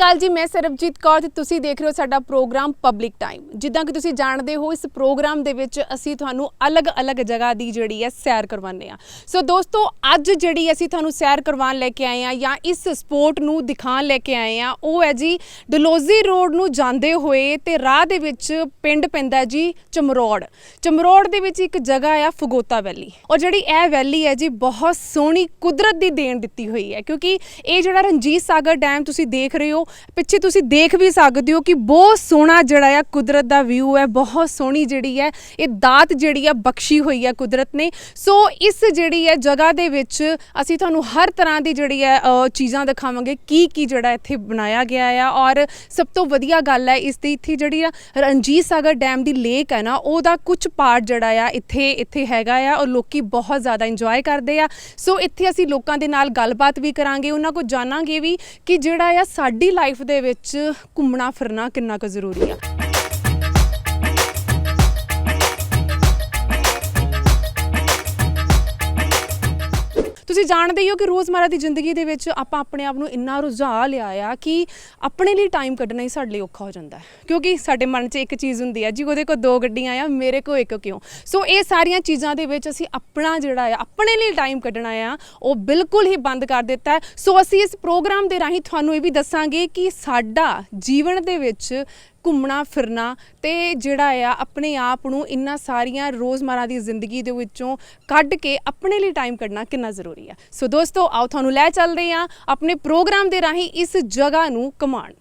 ਸ਼੍ਰੀ ਅਕਾਲ ਜੀ, ਮੈਂ ਸਰਬਜੀਤ ਕੌਰ ਤੇ ਤੁਸੀਂ ਦੇਖ ਰਹੇ ਹੋ ਸਾਡਾ ਪ੍ਰੋਗਰਾਮ ਪਬਲਿਕ ਟਾਈਮ ਜਿੱਦਾਂ ਕਿ ਤੁਸੀਂ ਜਾਣਦੇ ਹੋ, ਇਸ ਪ੍ਰੋਗਰਾਮ ਦੇ ਵਿੱਚ ਅਸੀਂ ਤੁਹਾਨੂੰ ਅਲੱਗ-ਅਲੱਗ ਜਗ੍ਹਾ ਦੀ ਜਿਹੜੀ ਹੈ ਸੈਰ ਕਰਵਾਉਂਦੇ ਆ ਸੋ ਦੋਸਤੋ, ਅੱਜ ਜਿਹੜੀ ਅਸੀਂ ਤੁਹਾਨੂੰ ਸੈਰ ਕਰਵਾਉਣ ਲੈ ਕੇ ਆਏ ਆ ਜਾਂ ਇਸ ਸਪੋਰਟ ਨੂੰ ਦਿਖਾਉਣ ਲੈ ਕੇ ਆਏ ਆ ਉਹ ਹੈ ਜੀ ਡਲੋਜ਼ੀ ਰੋਡ ਨੂੰ ਜਾਂਦੇ ਹੋਏ ਤੇ ਰਾਹ ਦੇ ਵਿੱਚ ਪਿੰਡ ਪੈਂਦਾ ਜੀ ਚਮਰੋੜ। ਚਮਰੋੜ ਦੇ ਵਿੱਚ ਇੱਕ ਜਗ੍ਹਾ ਆ ਫਗੋਤਾ ਵੈਲੀ। ਔਰ ਜਿਹੜੀ ਇਹ ਵੈਲੀ ਹੈ ਜੀ, ਬਹੁਤ ਸੋਹਣੀ ਕੁਦਰਤ ਦੀ ਦੇਣ ਦਿੱਤੀ ਹੋਈ ਹੈ, ਕਿਉਂਕਿ ਇਹ ਜਿਹੜਾ ਰਣਜੀਤ ਸਾਗਰ ਡੈਮ ਤੁਸੀਂ ਦੇਖ ਰਹੇ ਹੋ ਪਿੱਛੇ ਤੁਸੀਂ ਦੇਖ ਵੀ ਸਕਦੇ ਹੋ ਕਿ ਬਹੁਤ ਸੋਹਣਾ ਜਿਹੜਾ ਆ ਕੁਦਰਤ ਦਾ ਵਿਊ ਹੈ, ਬਹੁਤ ਸੋਹਣੀ ਜਿਹੜੀ ਹੈ, ਇਹ ਦਾਤ ਜਿਹੜੀ ਆ ਬਖਸ਼ੀ ਹੋਈ ਹੈ ਕੁਦਰਤ ਨੇ। ਸੋ ਇਸ ਜਿਹੜੀ ਹੈ ਜਗ੍ਹਾ ਦੇ ਵਿੱਚ ਅਸੀਂ ਤੁਹਾਨੂੰ ਹਰ ਤਰ੍ਹਾਂ ਦੀ ਜਿਹੜੀ ਹੈ ਚੀਜ਼ਾਂ ਦਿਖਾਵਾਂਗੇ ਕੀ ਕੀ ਜਿਹੜਾ ਇੱਥੇ ਬਣਾਇਆ ਗਿਆ ਆ। ਔਰ ਸਭ ਤੋਂ ਵਧੀਆ ਗੱਲ ਹੈ, ਇਸ ਦੀ ਇੱਥੇ ਜਿਹੜੀ ਆ ਰਣਜੀਤ ਸਾਗਰ ਡੈਮ ਦੀ ਲੇਕ ਹੈ ਨਾ, ਉਹਦਾ ਕੁਝ ਪਾਰਟ ਜਿਹੜਾ ਆ ਇੱਥੇ ਇੱਥੇ ਹੈਗਾ ਆ ਔਰ ਲੋਕੀ ਬਹੁਤ ਜ਼ਿਆਦਾ ਇੰਜੋਏ ਕਰਦੇ ਆ। ਸੋ ਇੱਥੇ ਅਸੀਂ ਲੋਕਾਂ ਦੇ ਨਾਲ ਗੱਲਬਾਤ ਵੀ ਕਰਾਂਗੇ, ਉਹਨਾਂ ਕੋਲ ਜਾਣਾਂਗੇ ਵੀ ਕਿ ਜਿਹੜਾ ਆ ਸਾਡੀ ਲਾਈਫ ਦੇ ਵਿੱਚ ਘੁੰਮਣਾ ਫਿਰਨਾ ਕਿੰਨਾ ਕੁ ਜ਼ਰੂਰੀ ਆ? ਤੁਸੀਂ ਜਾਣਦੇ ਹੀ ਹੋ ਕਿ ਰੋਜ਼ਮਰਰਾ ਦੀ ਜ਼ਿੰਦਗੀ ਦੇ ਵਿੱਚ ਆਪਾਂ ਆਪਣੇ ਆਪ ਨੂੰ ਇੰਨਾ ਰੁਝਾ ਲਿਆ ਆ ਕਿ ਆਪਣੇ ਲਈ ਟਾਈਮ ਕੱਢਣਾ ਹੀ ਸਾਡੇ ਲਈ ਔਖਾ ਹੋ ਜਾਂਦਾ ਹੈ। ਕਿਉਂਕਿ ਸਾਡੇ ਮਨ 'ਚ ਇੱਕ ਚੀਜ਼ ਹੁੰਦੀ ਹੈ, ਜੀ ਉਹਦੇ ਕੋਲ ਦੋ ਗੱਡੀਆਂ ਆ, ਮੇਰੇ ਕੋਲ ਇੱਕ ਕਿਉਂ? ਸੋ ਇਹ ਸਾਰੀਆਂ ਚੀਜ਼ਾਂ ਦੇ ਵਿੱਚ ਅਸੀਂ ਆਪਣਾ ਜਿਹੜਾ ਆ, ਆਪਣੇ ਲਈ ਟਾਈਮ ਕੱਢਣਾ ਆ, ਉਹ ਬਿਲਕੁਲ ਹੀ ਬੰਦ ਕਰ ਦਿੱਤਾ ਹੈ। ਸੋ ਅਸੀਂ ਇਸ ਪ੍ਰੋਗਰਾਮ ਦੇ ਰਾਹੀਂ ਤੁਹਾਨੂੰ ਇਹ ਵੀ ਦੱਸਾਂਗੇ ਕਿ ਸਾਡਾ ਜੀਵਨ ਦੇ ਵਿੱਚ ਘੁੰਮਣਾ, ਫਿਰਨਾ ਤੇ ਜਿਹੜਾ ਆ ਆਪਣੇ ਆਪ ਨੂੰ ਇੰਨਾ ਸਾਰੀਆਂ ਰੋਜ਼ਮਰਾ ਦੀ ਜ਼ਿੰਦਗੀ ਦੇ ਵਿੱਚੋਂ ਕੱਢ ਕੇ ਆਪਣੇ ਲਈ ਟਾਈਮ ਕੱਢਣਾ ਕਿੰਨਾ ਜ਼ਰੂਰੀ ਆ। ਸੋ ਦੋਸਤੋ, ਆਓ ਤੁਹਾਨੂੰ ਲੈ ਚੱਲਦੇ ਆ ਆਪਣੇ ਪ੍ਰੋਗਰਾਮ ਦੇ ਰਾਹੀਂ ਇਸ ਜਗ੍ਹਾ ਨੂੰ ਕਮਾਣ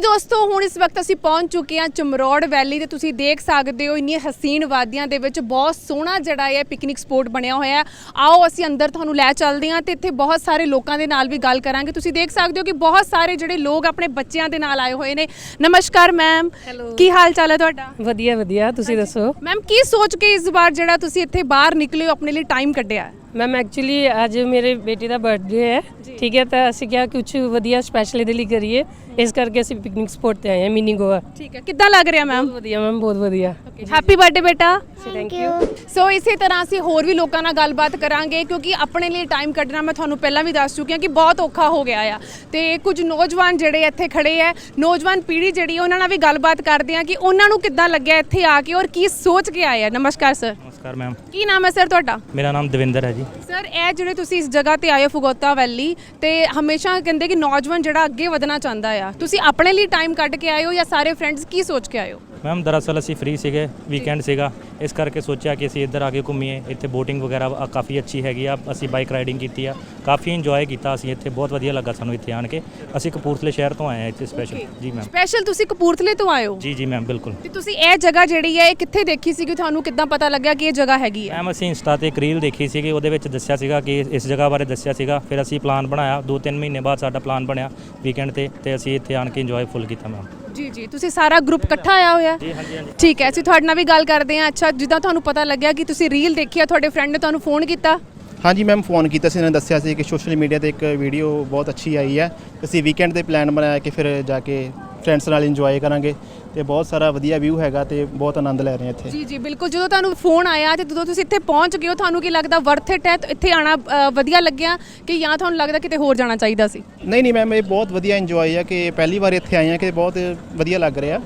ਜੀ ਦੋਸਤੋ ਹੁਣ ਇਸ ਵਕਤ ਅਸੀਂ ਪਹੁੰਚ ਚੁੱਕੇ ਹਾਂ ਚਮਰੌੜ ਵੈਲੀ ਤੇ ਤੁਸੀਂ ਦੇਖ ਸਕਦੇ ਹੋ ਇੰਨੀਆਂ ਹਸੀਨ ਵਾਦੀਆਂ ਦੇ ਵਿੱਚ ਬਹੁਤ ਸੋਹਣਾ ਜਿਹੜਾ ਹੈ ਪਿਕਨਿਕ ਸਪੋਟ ਬਣਿਆ ਹੋਇਆ ਹੈ। ਆਓ ਅਸੀਂ ਅੰਦਰ ਤੁਹਾਨੂੰ ਲੈ ਚੱਲਦੇ ਹਾਂ ਤੇ ਇੱਥੇ ਬਹੁਤ ਸਾਰੇ ਲੋਕਾਂ ਦੇ ਨਾਲ ਵੀ ਗੱਲ ਕਰਾਂਗੇ। ਤੁਸੀਂ ਦੇਖ ਸਕਦੇ ਹੋ ਕਿ ਬਹੁਤ ਸਾਰੇ ਜਿਹੜੇ ਲੋਕ ਆਪਣੇ ਬੱਚਿਆਂ ਦੇ ਨਾਲ ਆਏ ਹੋਏ ਨੇ। ਨਮਸਕਾਰ ਮੈਮ. ਕੀ ਹਾਲ ਚਾਲ ਹੈ ਤੁਹਾਡਾ? ਵਧੀਆ ਵਧੀਆ। ਤੁਸੀਂ ਦੱਸੋ? ਮੈਮ ਕੀ ਸੋਚ ਕੇ ਇਸ ਵਾਰ ਜਿਹੜਾ ਤੁਸੀਂ ਇੱਥੇ ਬਾਹਰ ਨਿਕਲੇ ਹੋ ਆਪਣੇ ਲਈ ਟਾਈਮ ਕੱਢਿਆ? ਮੈਮ ਐਕਚੁਅਲੀ ਅੱਜ ਮੇਰੇ ਬੇਟੇ ਦਾ ਬਰਥਡੇ ਹੈ। ਠੀਕ ਹੈ ਤਾਂ ਅਸੀਂ ਕਿਹਾ ਕੁਝ ਵਧੀਆ ਸਪੈਸ਼ਲ ਇਹਦੇ ਲਈ ਕਰੀਏ। ਇਸ ਕਰਕੇ ਅਸੀਂ ਪਿਕਨਿਕ ਸਪੋਟ ਤੇ ਆਏ ਹਾਂ ਮਿਨੀ ਗੋਆ ਠੀਕ ਹੈ ਕਿੱਦਾਂ ਲੱਗ ਰਿਹਾ ਮੈਮ ਵਧੀਆ ਮੈਮ ਬਹੁਤ ਵਧੀਆ। ਹੈਪੀ ਬਰਥਡੇ ਬੇਟਾ। ਥੈਂਕ ਯੂ ਸੋ ਇਸੇ ਤਰ੍ਹਾਂ ਅਸੀਂ ਹੋਰ ਵੀ ਲੋਕਾਂ ਨਾਲ ਗੱਲਬਾਤ ਕਰਾਂਗੇ ਕਿਉਂਕਿ ਆਪਣੇ ਲਈ ਟਾਈਮ ਕੱਢਣਾ ਮੈਂ ਤੁਹਾਨੂੰ ਪਹਿਲਾਂ ਵੀ ਦੱਸ ਚੁੱਕੀ ਹਾਂ ਕਿ ਬਹੁਤ ਔਖਾ ਹੋ ਗਿਆ ਆ। ਤੇ ਕੁਝ ਨੌਜਵਾਨ ਜਿਹੜੇ ਇੱਥੇ ਖੜੇ ਆ ਨੌਜਵਾਨ ਪੀੜ੍ਹੀ ਜਿਹੜੀ ਹੈ, ਉਹਨਾਂ ਨਾਲ ਵੀ ਗੱਲਬਾਤ ਕਰਦੇ ਆ ਕਿ ਉਹਨਾਂ ਨੂੰ ਕਿੱਦਾਂ ਲੱਗਿਆ ਇੱਥੇ ਆ ਕੇ ਔਰ ਕੀ ਸੋਚ ਕੇ ਆਏ ਆ। ਨਮਸਕਾਰ ਸਰ ਨਮਸਕਾਰ ਮੈਮ ਕੀ ਨਾਮ ਹੈ ਸਰ ਤੁਹਾਡਾ? ਮੇਰਾ ਨਾਮ ਦਵਿੰਦਰ ਹੈ ਜੀ। ਸਰ ਇਹ ਜਿਹੜੇ ਤੁਸੀਂ ਇਸ ਜਗ੍ਹਾ ਤੇ ਆਏ ਹੋ, ਫਗੋਤਾ ਵੈਲੀ, ਤੇ ਹਮੇਸ਼ਾ ਕਹਿੰਦੇ ਕਿ ਨੌਜਵਾਨ ਜਿਹੜਾ ਅੱਗੇ ਵਧਣਾ ਚਾਹੁੰਦਾ ਆ, ਤੁਸੀਂ ਆਪਣੇ ਲਈ ਟਾਈਮ ਕੱਢ ਕੇ ਆਏ ਹੋ ਜਾਂ ਸਾਰੇ ਫਰੈਂਡਸ ਕੀ ਸੋਚ ਕੇ ਆਏ ਹੋ? ਮੈਮ ਦਰਅਸਲ ਅਸੀਂ ਫ੍ਰੀ ਸੀਗੇ ਵੀਕਐਂਡ ਸੀਗਾ। ਇਸ ਕਰਕੇ ਸੋਚਿਆ ਕਿ ਅਸੀਂ ਇੱਧਰ ਆ ਕੇ ਘੁੰਮੀਏ। ਇੱਥੇ ਬੋਟਿੰਗ ਵਗੈਰਾ ਆ ਕਾਫੀ ਅੱਛੀ ਹੈਗੀ ਆ। ਅਸੀਂ ਬਾਈਕ ਰਾਈਡਿੰਗ ਕੀਤੀ ਆ। ਕਾਫੀ ਇੰਜੋਏ ਕੀਤਾ ਅਸੀਂ ਇੱਥੇ। ਬਹੁਤ ਵਧੀਆ ਲੱਗਾ ਸਾਨੂੰ ਇੱਥੇ ਆਣ ਕੇ। ਅਸੀਂ ਕਪੂਰਥਲੇ ਸ਼ਹਿਰ ਤੋਂ ਆਏ ਹਾਂ ਇੱਥੇ ਸਪੈਸ਼ਲ ਜੀ ਮੈਮ ਸਪੈਸ਼ਲ ਤੁਸੀਂ ਕਪੂਰਥਲੇ ਤੋਂ ਆਏ ਹੋ? ਜੀ ਜੀ ਮੈਮ ਬਿਲਕੁਲ। ਤੇ ਤੁਸੀਂ ਇਹ ਜਗ੍ਹਾ ਜਿਹੜੀ ਹੈ ਇਹ ਕਿੱਥੇ ਦੇਖੀ ਸੀ ਕਿ ਤੁਹਾਨੂੰ ਕਿੱਦਾਂ ਪਤਾ ਲੱਗਿਆ ਕਿ ਇਹ ਜਗ੍ਹਾ ਹੈਗੀ ਹੈ? ਮੈਮ ਅਸੀਂ ਇੰਸਟਾ ਤੇ ਇੱਕ ਰੀਲ ਦੇਖੀ ਸੀਗੀ। ਉਹਦੇ ਵਿੱਚ ਦੱਸਿਆ ਸੀਗਾ ਕਿ ਇਸ ਜਗ੍ਹਾ ਬਾਰੇ ਦੱਸਿਆ ਸੀਗਾ। ਫਿਰ ਅਸੀਂ ਪਲਾਨ ਬਣਾਇਆ। 2-3 ਮਹੀਨੇ ਬਾਅਦ ਸਾਡਾ ਪਲਾਨ ਬਣਿਆ ਵੀਕਐਂਡ ਤੇ। ਤੇ ਅਸੀਂ ਇੱਥੇ ਆਣ ਕੇ ਇੰਜੋਏ ਫੁੱਲ ਕੀਤਾ ਮੈਮ ਜੀ ਜੀ। ਤੁਸੀਂ ਸਾਰਾ ਗਰੁੱਪ ਇਕੱਠਾ ਆਇਆ ਹੋਇਆ? ਜੀ ਹਾਂਜੀ ਹਾਂਜੀ। ਠੀਕ ਹੈ ਅਸੀਂ ਤੁਹਾਡੇ ਨਾਲ ਵੀ ਗੱਲ ਕਰਦੇ ਹਾਂ। ਅੱਛਾ ਜਿੱਦਾਂ ਤੁਹਾਨੂੰ ਪਤਾ ਲੱਗਿਆ ਕਿ ਤੁਸੀਂ ਰੀਲ ਦੇਖੀ ਆ ਤੁਹਾਡੇ ਫਰੈਂਡ ਨੇ ਤੁਹਾਨੂੰ ਫੋਨ ਕੀਤਾ? ਹਾਂਜੀ ਮੈਮ ਫੋਨ ਕੀਤਾ ਸੀ। ਇਹਨਾਂ ਨੇ ਦੱਸਿਆ ਸੀ ਕਿ ਸੋਸ਼ਲ ਮੀਡੀਆ ਤੇ ਇੱਕ ਵੀਡੀਓ ਬਹੁਤ ਅੱਛੀ ਆਈ ਹੈ। ਅਸੀਂ ਵੀਕਐਂਡ ਤੇ ਪਲਾਨ ਬਣਾਇਆ ਕਿ ਫਿਰ ਜਾ ਕੇ ਫਰੈਂਡਸ ਨਾਲ ਇੰਜੋਏ ਕਰਾਂਗੇ। ਤੇ ਬਹੁਤ ਸਾਰਾ ਵਧੀਆ ਵਿਊ ਹੈਗਾ ਤੇ ਬਹੁਤ ਆਨੰਦ ਲੈ ਰਹੇ ਹਾਂ ਇੱਥੇ। ਜੀ ਜੀ ਬਿਲਕੁਲ। ਜਦੋਂ ਤੁਹਾਨੂੰ ਫੋਨ ਆਇਆ ਤੇ ਜਦੋਂ ਤੁਸੀਂ ਇੱਥੇ ਪਹੁੰਚ ਗਏ ਹੋ ਤੁਹਾਨੂੰ ਕੀ ਲੱਗਦਾ ਵਰਥ ਇਟ ਹੈ? ਇੱਥੇ ਆਣਾ ਵਧੀਆ ਲੱਗਿਆ ਕਿ ਜਾਂ ਤੁਹਾਨੂੰ ਲੱਗਦਾ ਕਿਤੇ ਹੋਰ ਜਾਣਾ ਚਾਹੀਦਾ ਸੀ? ਨਹੀਂ ਨਹੀਂ ਮੈਮ ਇਹ ਬਹੁਤ ਵਧੀਆ ਇੰਜੋਏ ਹੈ ਕਿ ਪਹਿਲੀ ਵਾਰ ਇੱਥੇ ਆਏ ਹਾਂ ਕਿ ਬਹੁਤ ਵਧੀਆ ਲੱਗ ਰਿਹਾ।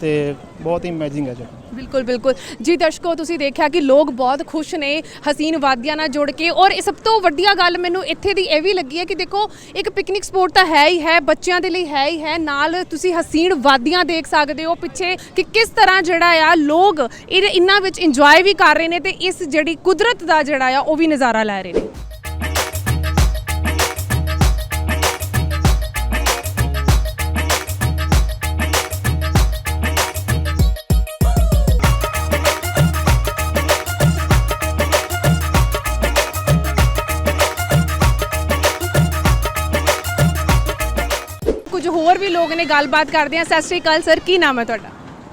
ਤੇ ਬਹੁਤ ਹੀ ਅਮੇਜ਼ਿੰਗ ਹੈ ਜਗ੍ਹਾ ਬਿਲਕੁਲ ਬਿਲਕੁਲ। ਜੀ ਦਰਸ਼ਕੋ, ਤੁਸੀਂ ਦੇਖਿਆ ਕਿ ਲੋਕ ਬਹੁਤ ਖੁਸ਼ ਨੇ ਹਸੀਨ ਵਾਦੀਆਂ ਨਾਲ ਜੁੜ ਕੇ। ਔਰ ਇਹ ਸਭ ਤੋਂ ਵੱਡੀਆ ਗੱਲ ਮੈਨੂੰ ਇੱਥੇ ਦੀ ਇਹ ਵੀ ਲੱਗੀ ਹੈ ਕਿ ਦੇਖੋ, ਇੱਕ ਪਿਕਨਿਕ ਸਪੋਟ ਤਾਂ ਹੈ ਹੀ ਹੈ, ਬੱਚਿਆਂ ਦੇ ਲਈ ਹੈ ਹੀ ਹੈ। ਨਾਲ ਤੁਸੀਂ ਹਸੀਨ ਵਾਦੀਆਂ ਦੇਖ ਸਕਦੇ ਹੋ ਪਿੱਛੇ ਕਿ ਕਿਸ ਤਰ੍ਹਾਂ ਜਿਹੜਾ ਆ, ਲੋਕ ਇਹ ਇਹਨਾਂ ਵਿੱਚ ਇੰਜੋਏ ਵੀ ਕਰ ਰਹੇ ਨੇ ਤੇ ਇਸ ਜਿਹੜੀ ਕੁਦਰਤ ਦਾ ਜਿਹੜਾ ਆ, ਉਹ ਵੀ ਨਜ਼ਾਰਾ ਲੈ ਰਹੇ ਨੇ। ਲੋਕ ਨੇ ਗੱਲਬਾਤ ਕਰਦੇ ਆ ਸਤਿ ਸ਼੍ਰੀ ਅਕਾਲ ਸਰ ਕੀ ਨਾਮ ਹੈ ਤੁਹਾਡਾ?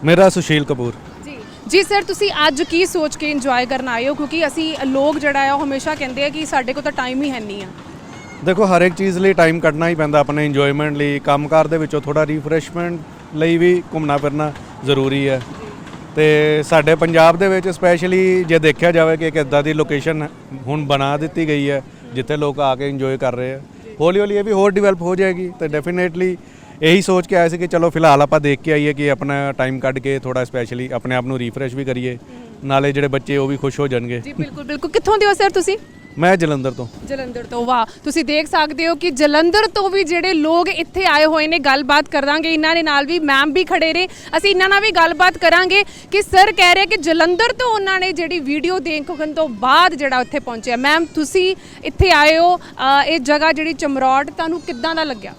ਮੇਰਾ ਸੁਸ਼ੀਲ ਕਪੂਰ। ਜੀ। ਜੀ ਸਰ ਤੁਸੀਂ ਅੱਜ ਕੀ ਸੋਚ ਕੇ ਇੰਜੋਏ ਕਰਨ ਆਏ ਹੋ? ਕਿਉਂਕਿ ਅਸੀਂ ਲੋਕ ਜਿਹੜਾ ਆ ਉਹ ਹਮੇਸ਼ਾ ਕਹਿੰਦੇ ਆ ਕਿ ਸਾਡੇ ਕੋਲ ਤਾਂ ਟਾਈਮ ਹੀ ਹੈ ਨਹੀਂ ਆ। ਦੇਖੋ ਹਰ ਇੱਕ ਚੀਜ਼ ਲਈ ਟਾਈਮ ਕੱਢਣਾ ਹੀ ਪੈਂਦਾ ਆਪਣੇ ਇੰਜੋਇਮੈਂਟ ਲਈ। ਕੰਮਕਾਰ ਦੇ ਵਿੱਚੋਂ ਥੋੜਾ ਰੀਫਰੈਸ਼ਮੈਂਟ ਲਈ ਵੀ ਘੁੰਮਣਾ ਫਿਰਨਾ ਜ਼ਰੂਰੀ ਹੈ। ਤੇ ਸਾਡੇ ਪੰਜਾਬ ਦੇ ਵਿੱਚ ਸਪੈਸ਼ਲੀ ਜੇ ਦੇਖਿਆ ਜਾਵੇ ਕਿ ਇੱਕ ਇਦਾਂ ਦੀ ਲੋਕੇਸ਼ਨ ਹੁਣ ਬਣਾ ਦਿੱਤੀ ਗਈ ਹੈ ਜਿੱਥੇ ਲੋਕ ਆ ਕੇ ਇੰਜੋਏ ਕਰ ਰਹੇ ਆ। ਹੌਲੀ ਹੌਲੀ ਇਹ ਵੀ ਹੋਰ ਡਿਵੈਲਪ ਹੋ ਜਾਏਗੀ ਤੇ ਡੈਫੀਨੇਟਲੀ ਇਹੀ ਸੋਚ ਕੇ ਆਏ ਸੀ ਕਿ ਚਲੋ ਫਿਲਹਾਲ ਆਪਾਂ ਦੇਖ ਕੇ ਆਈਏ ਕਿ ਆਪਣਾ ਟਾਈਮ ਕੱਢ ਕੇ ਥੋੜਾ ਸਪੈਸ਼ਲੀ ਆਪਣੇ ਆਪ ਨੂੰ ਰੀਫਰੈਸ਼ ਵੀ ਕਰੀਏ। ਨਾਲੇ ਜਿਹੜੇ ਬੱਚੇ ਉਹ ਵੀ ਖੁਸ਼ ਹੋ ਜਾਣਗੇ। ਜੀ ਬਿਲਕੁਲ ਬਿਲਕੁਲ। ਕਿੱਥੋਂ ਦੇ ਹੋ ਸਰ ਤੁਸੀਂ? ਮੈਂ ਜਲੰਧਰ ਤੋਂ। ਜਲੰਧਰ ਤੋਂ। ਵਾਹ ਤੁਸੀਂ ਦੇਖ ਸਕਦੇ ਹੋ ਕਿ ਜਲੰਧਰ ਤੋਂ ਵੀ ਜਿਹੜੇ ਲੋਕ ਇੱਥੇ ਆਏ ਹੋਏ ਨੇ ਗੱਲਬਾਤ ਕਰਾਂਗੇ। ਇਹਨਾਂ ਦੇ ਨਾਲ ਵੀ ਮੈਮ ਵੀ ਖੜੇ ਨੇ। ਅਸੀਂ ਇਹਨਾਂ ਨਾਲ ਵੀ ਗੱਲਬਾਤ ਕਰਾਂਗੇ ਕਿ ਸਰ ਕਹਿ ਰਹੇ ਕਿ ਜਲੰਧਰ ਤੋਂ ਉਹਨਾਂ ਨੇ ਜਿਹੜੀ ਵੀਡੀਓ ਦੇਖਣ ਤੋਂ ਬਾਅਦ ਜਿਹੜਾ ਉੱਥੇ ਪਹੁੰਚਿਆ। ਮੈਮ ਤੁਸੀਂ ਇੱਥੇ ਆਏ ਹੋ। ਅ, ਇਹ ਜਗ੍ਹਾ ਜਿਹੜੀ ਚਮਰੌਟ ਤੁਹਾਨੂੰ ਕਿੱਦਾਂ ਦਾ ਲੱਗਿਆ?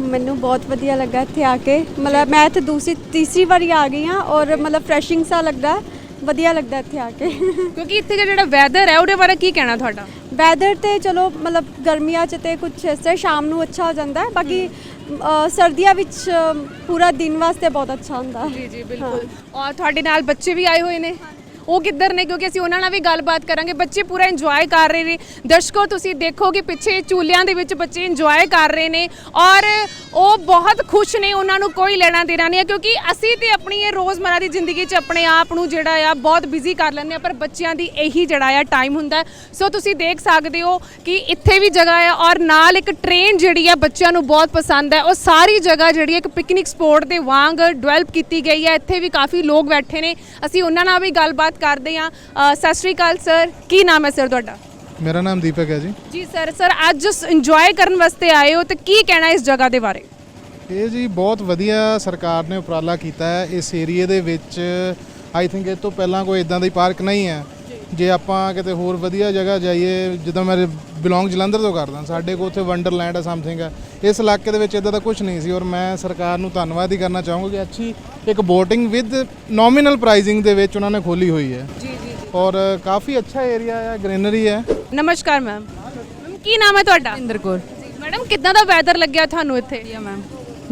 ਮੈਨੂੰ ਬਹੁਤ ਵਧੀਆ ਲੱਗਾ ਇੱਥੇ ਆ ਕੇ। ਮਤਲਬ ਮੈਂ ਇੱਥੇ ਦੂਸਰੀ ਤੀਸਰੀ ਵਾਰੀ ਆ ਗਈ ਹਾਂ ਔਰ ਮਤਲਬ ਫਰੈਸ਼ਿੰਗ ਸਾ ਲੱਗਦਾ। ਵਧੀਆ ਲੱਗਦਾ ਇੱਥੇ ਆ ਕੇ। ਕਿਉਂਕਿ ਇੱਥੇ ਦਾ ਜਿਹੜਾ ਵੈਦਰ ਹੈ ਉਹਦੇ ਬਾਰੇ ਕੀ ਕਹਿਣਾ ਤੁਹਾਡਾ? ਵੈਦਰ ਤੇ ਚਲੋ ਮਤਲਬ ਗਰਮੀਆਂ 'ਚ ਤੇ ਕੁਝ ਇਸ ਤਰ੍ਹਾਂ ਸ਼ਾਮ ਨੂੰ ਅੱਛਾ ਹੋ ਜਾਂਦਾ ਹੈ। ਬਾਕੀ ਅ, ਸਰਦੀਆਂ ਵਿੱਚ ਅ, ਪੂਰਾ ਦਿਨ ਵਾਸਤੇ ਬਹੁਤ ਅੱਛਾ ਹੁੰਦਾ। ਜੀ ਜੀ ਬਿਲਕੁਲ। ਔਰ ਤੁਹਾਡੇ ਨਾਲ ਬੱਚੇ ਵੀ ਆਏ ਹੋਏ ਨੇ? ਉਹ ਕਿੱਧਰ ਨੇ? ਕਿਉਂਕਿ ਅਸੀਂ ਉਹਨਾਂ ਨਾਲ ਵੀ ਗੱਲਬਾਤ ਕਰਾਂਗੇ। ਬੱਚੇ ਪੂਰਾ ਇੰਜੋਏ ਕਰ ਰਹੇ ਨੇ। ਦਰਸ਼ਕੋ, ਤੁਸੀਂ ਦੇਖੋਗੇ ਪਿੱਛੇ ਝੂਲਿਆਂ ਦੇ ਵਿੱਚ ਬੱਚੇ ਇੰਜੋਏ ਕਰ ਰਹੇ ਨੇ ਔਰ ਉਹ ਬਹੁਤ ਖੁਸ਼ ਨੇ। ਉਹਨਾਂ ਨੂੰ ਕੋਈ ਲੈਣਾ ਦੇਣਾ ਨਹੀਂ ਹੈ ਕਿਉਂਕਿ ਅਸੀਂ ਤੇ ਆਪਣੀ ਇਹ ਰੋਜ਼ਮਰਾ ਦੀ ਜ਼ਿੰਦਗੀ 'ਚ ਆਪਣੇ ਆਪ ਨੂੰ ਜਿਹੜਾ ਆ, ਬਹੁਤ ਬਿਜ਼ੀ ਕਰ ਲੈਂਦੇ ਆ ਪਰ ਬੱਚਿਆਂ ਦੀ ਇਹੀ ਜਿਹੜਾ ਆ ਟਾਈਮ ਹੁੰਦਾ ਸੋ ਤੁਸੀਂ ਦੇਖ ਸਕਦੇ ਹੋ ਕਿ ਇੱਥੇ ਵੀ ਜਗ੍ਹਾ ਆ ਔਰ ਨਾਲ ਇੱਕ ਟ੍ਰੇਨ ਜਿਹੜੀ ਆ ਬੱਚਿਆਂ ਨੂੰ ਬਹੁਤ ਪਸੰਦ ਹੈ। ਉਹ ਸਾਰੀ ਜਗ੍ਹਾ ਜਿਹੜੀ ਇੱਕ ਪਿਕਨਿਕ ਸਪੌਟ ਦੇ ਵਾਂਗ ਡਿਵੈਲਪ ਕੀਤੀ ਗਈ ਹੈ। ਇੱਥੇ ਵੀ ਕਾਫੀ ਲੋਕ ਬੈਠੇ ਨੇ। ਅਸੀਂ ਉਹਨਾਂ ਨਾਲ ਵੀ ਗੱਲਬਾਤ ਕਰਦੇ ਹਾਂ। ਅ, ਸਤਿ ਸ਼੍ਰੀ ਅਕਾਲ ਸਰ। ਕੀ ਨਾਮ ਹੈ ਸਰ ਤੁਹਾਡਾ? ਮੇਰਾ ਨਾਮ ਦੀਪਕ ਹੈ ਜੀ। ਜੀ ਸਰ ਸਰ ਅੱਜ ਇੰਜੋਏ ਕਰਨ ਵਾਸਤੇ ਆਏ ਹੋ ਤੇ ਕੀ ਕਹਿਣਾ ਇਸ ਜਗ੍ਹਾ ਦੇ ਬਾਰੇ? ਇਹ ਜੀ ਬਹੁਤ ਵਧੀਆ ਸਰਕਾਰ ਨੇ ਉਪਰਾਲਾ ਕੀਤਾ ਹੈ। ਇਸ ਏਰੀਏ ਦੇ ਵਿੱਚ ਆਈ ਥਿੰਕ ਇਹ ਤੋਂ ਪਹਿਲਾਂ ਕੋਈ ਇਦਾਂ ਦੀ ਪਾਰਕ ਨਹੀਂ ਹੈ। ਜੇ ਆਪਾਂ ਕਿਤੇ ਹੋਰ ਵਧੀਆ ਜਗ੍ਹਾ ਜਾਈਏ ਜਦੋਂ ਮੈਂ ਬਿਲੋਂਗ ਜਲੰਧਰ ਤੋਂ ਕਰਦਾ ਸਾਡੇ ਕੋਲ ਉੱਥੇ ਵੰਡਰਲੈਂਡ ਹੈ ਸਮਥਿੰਗ ਹੈ ਇਸ ਇਲਾਕੇ ਦੇ ਵਿੱਚ ਇਦਾਂ ਦਾ ਕੁਝ ਨਹੀਂ ਸੀ ਔਰ ਮੈਂ ਸਰਕਾਰ ਨੂੰ ਧੰਨਵਾਦ ਹੀ ਕਰਨਾ ਚਾਹੂੰਗਾ ਕਿ ਅੱਛੀ ਇੱਕ ਬੋਟਿੰਗ ਵਿਦ ਨੋਮੀਨਲ ਪ੍ਰਾਈਸਿੰਗ ਦੇ ਵਿੱਚ ਉਹਨਾਂ ਨੇ ਖੋਲੀ ਹੋਈ ਹੈ। ਜੀ ਜੀ ਔਰ ਕਾਫੀ ਅੱਛਾ ਏਰੀਆ ਹੈ ਗ੍ਰੀਨਰੀ ਹੈ। ਨਮਸਕਾਰ ਮੈਮ ਮੈਮ ਕੀ ਨਾਮ ਹੈ ਤੁਹਾਡਾ? ਇੰਦਰ ਕੌਰ। ਮੈਡਮ ਕਿੱਦਾਂ ਦਾ ਵੈਦਰ ਲੱਗਿਆ ਤੁਹਾਨੂੰ ਇੱਥੇ? ਵਧੀਆ ਮੈਮ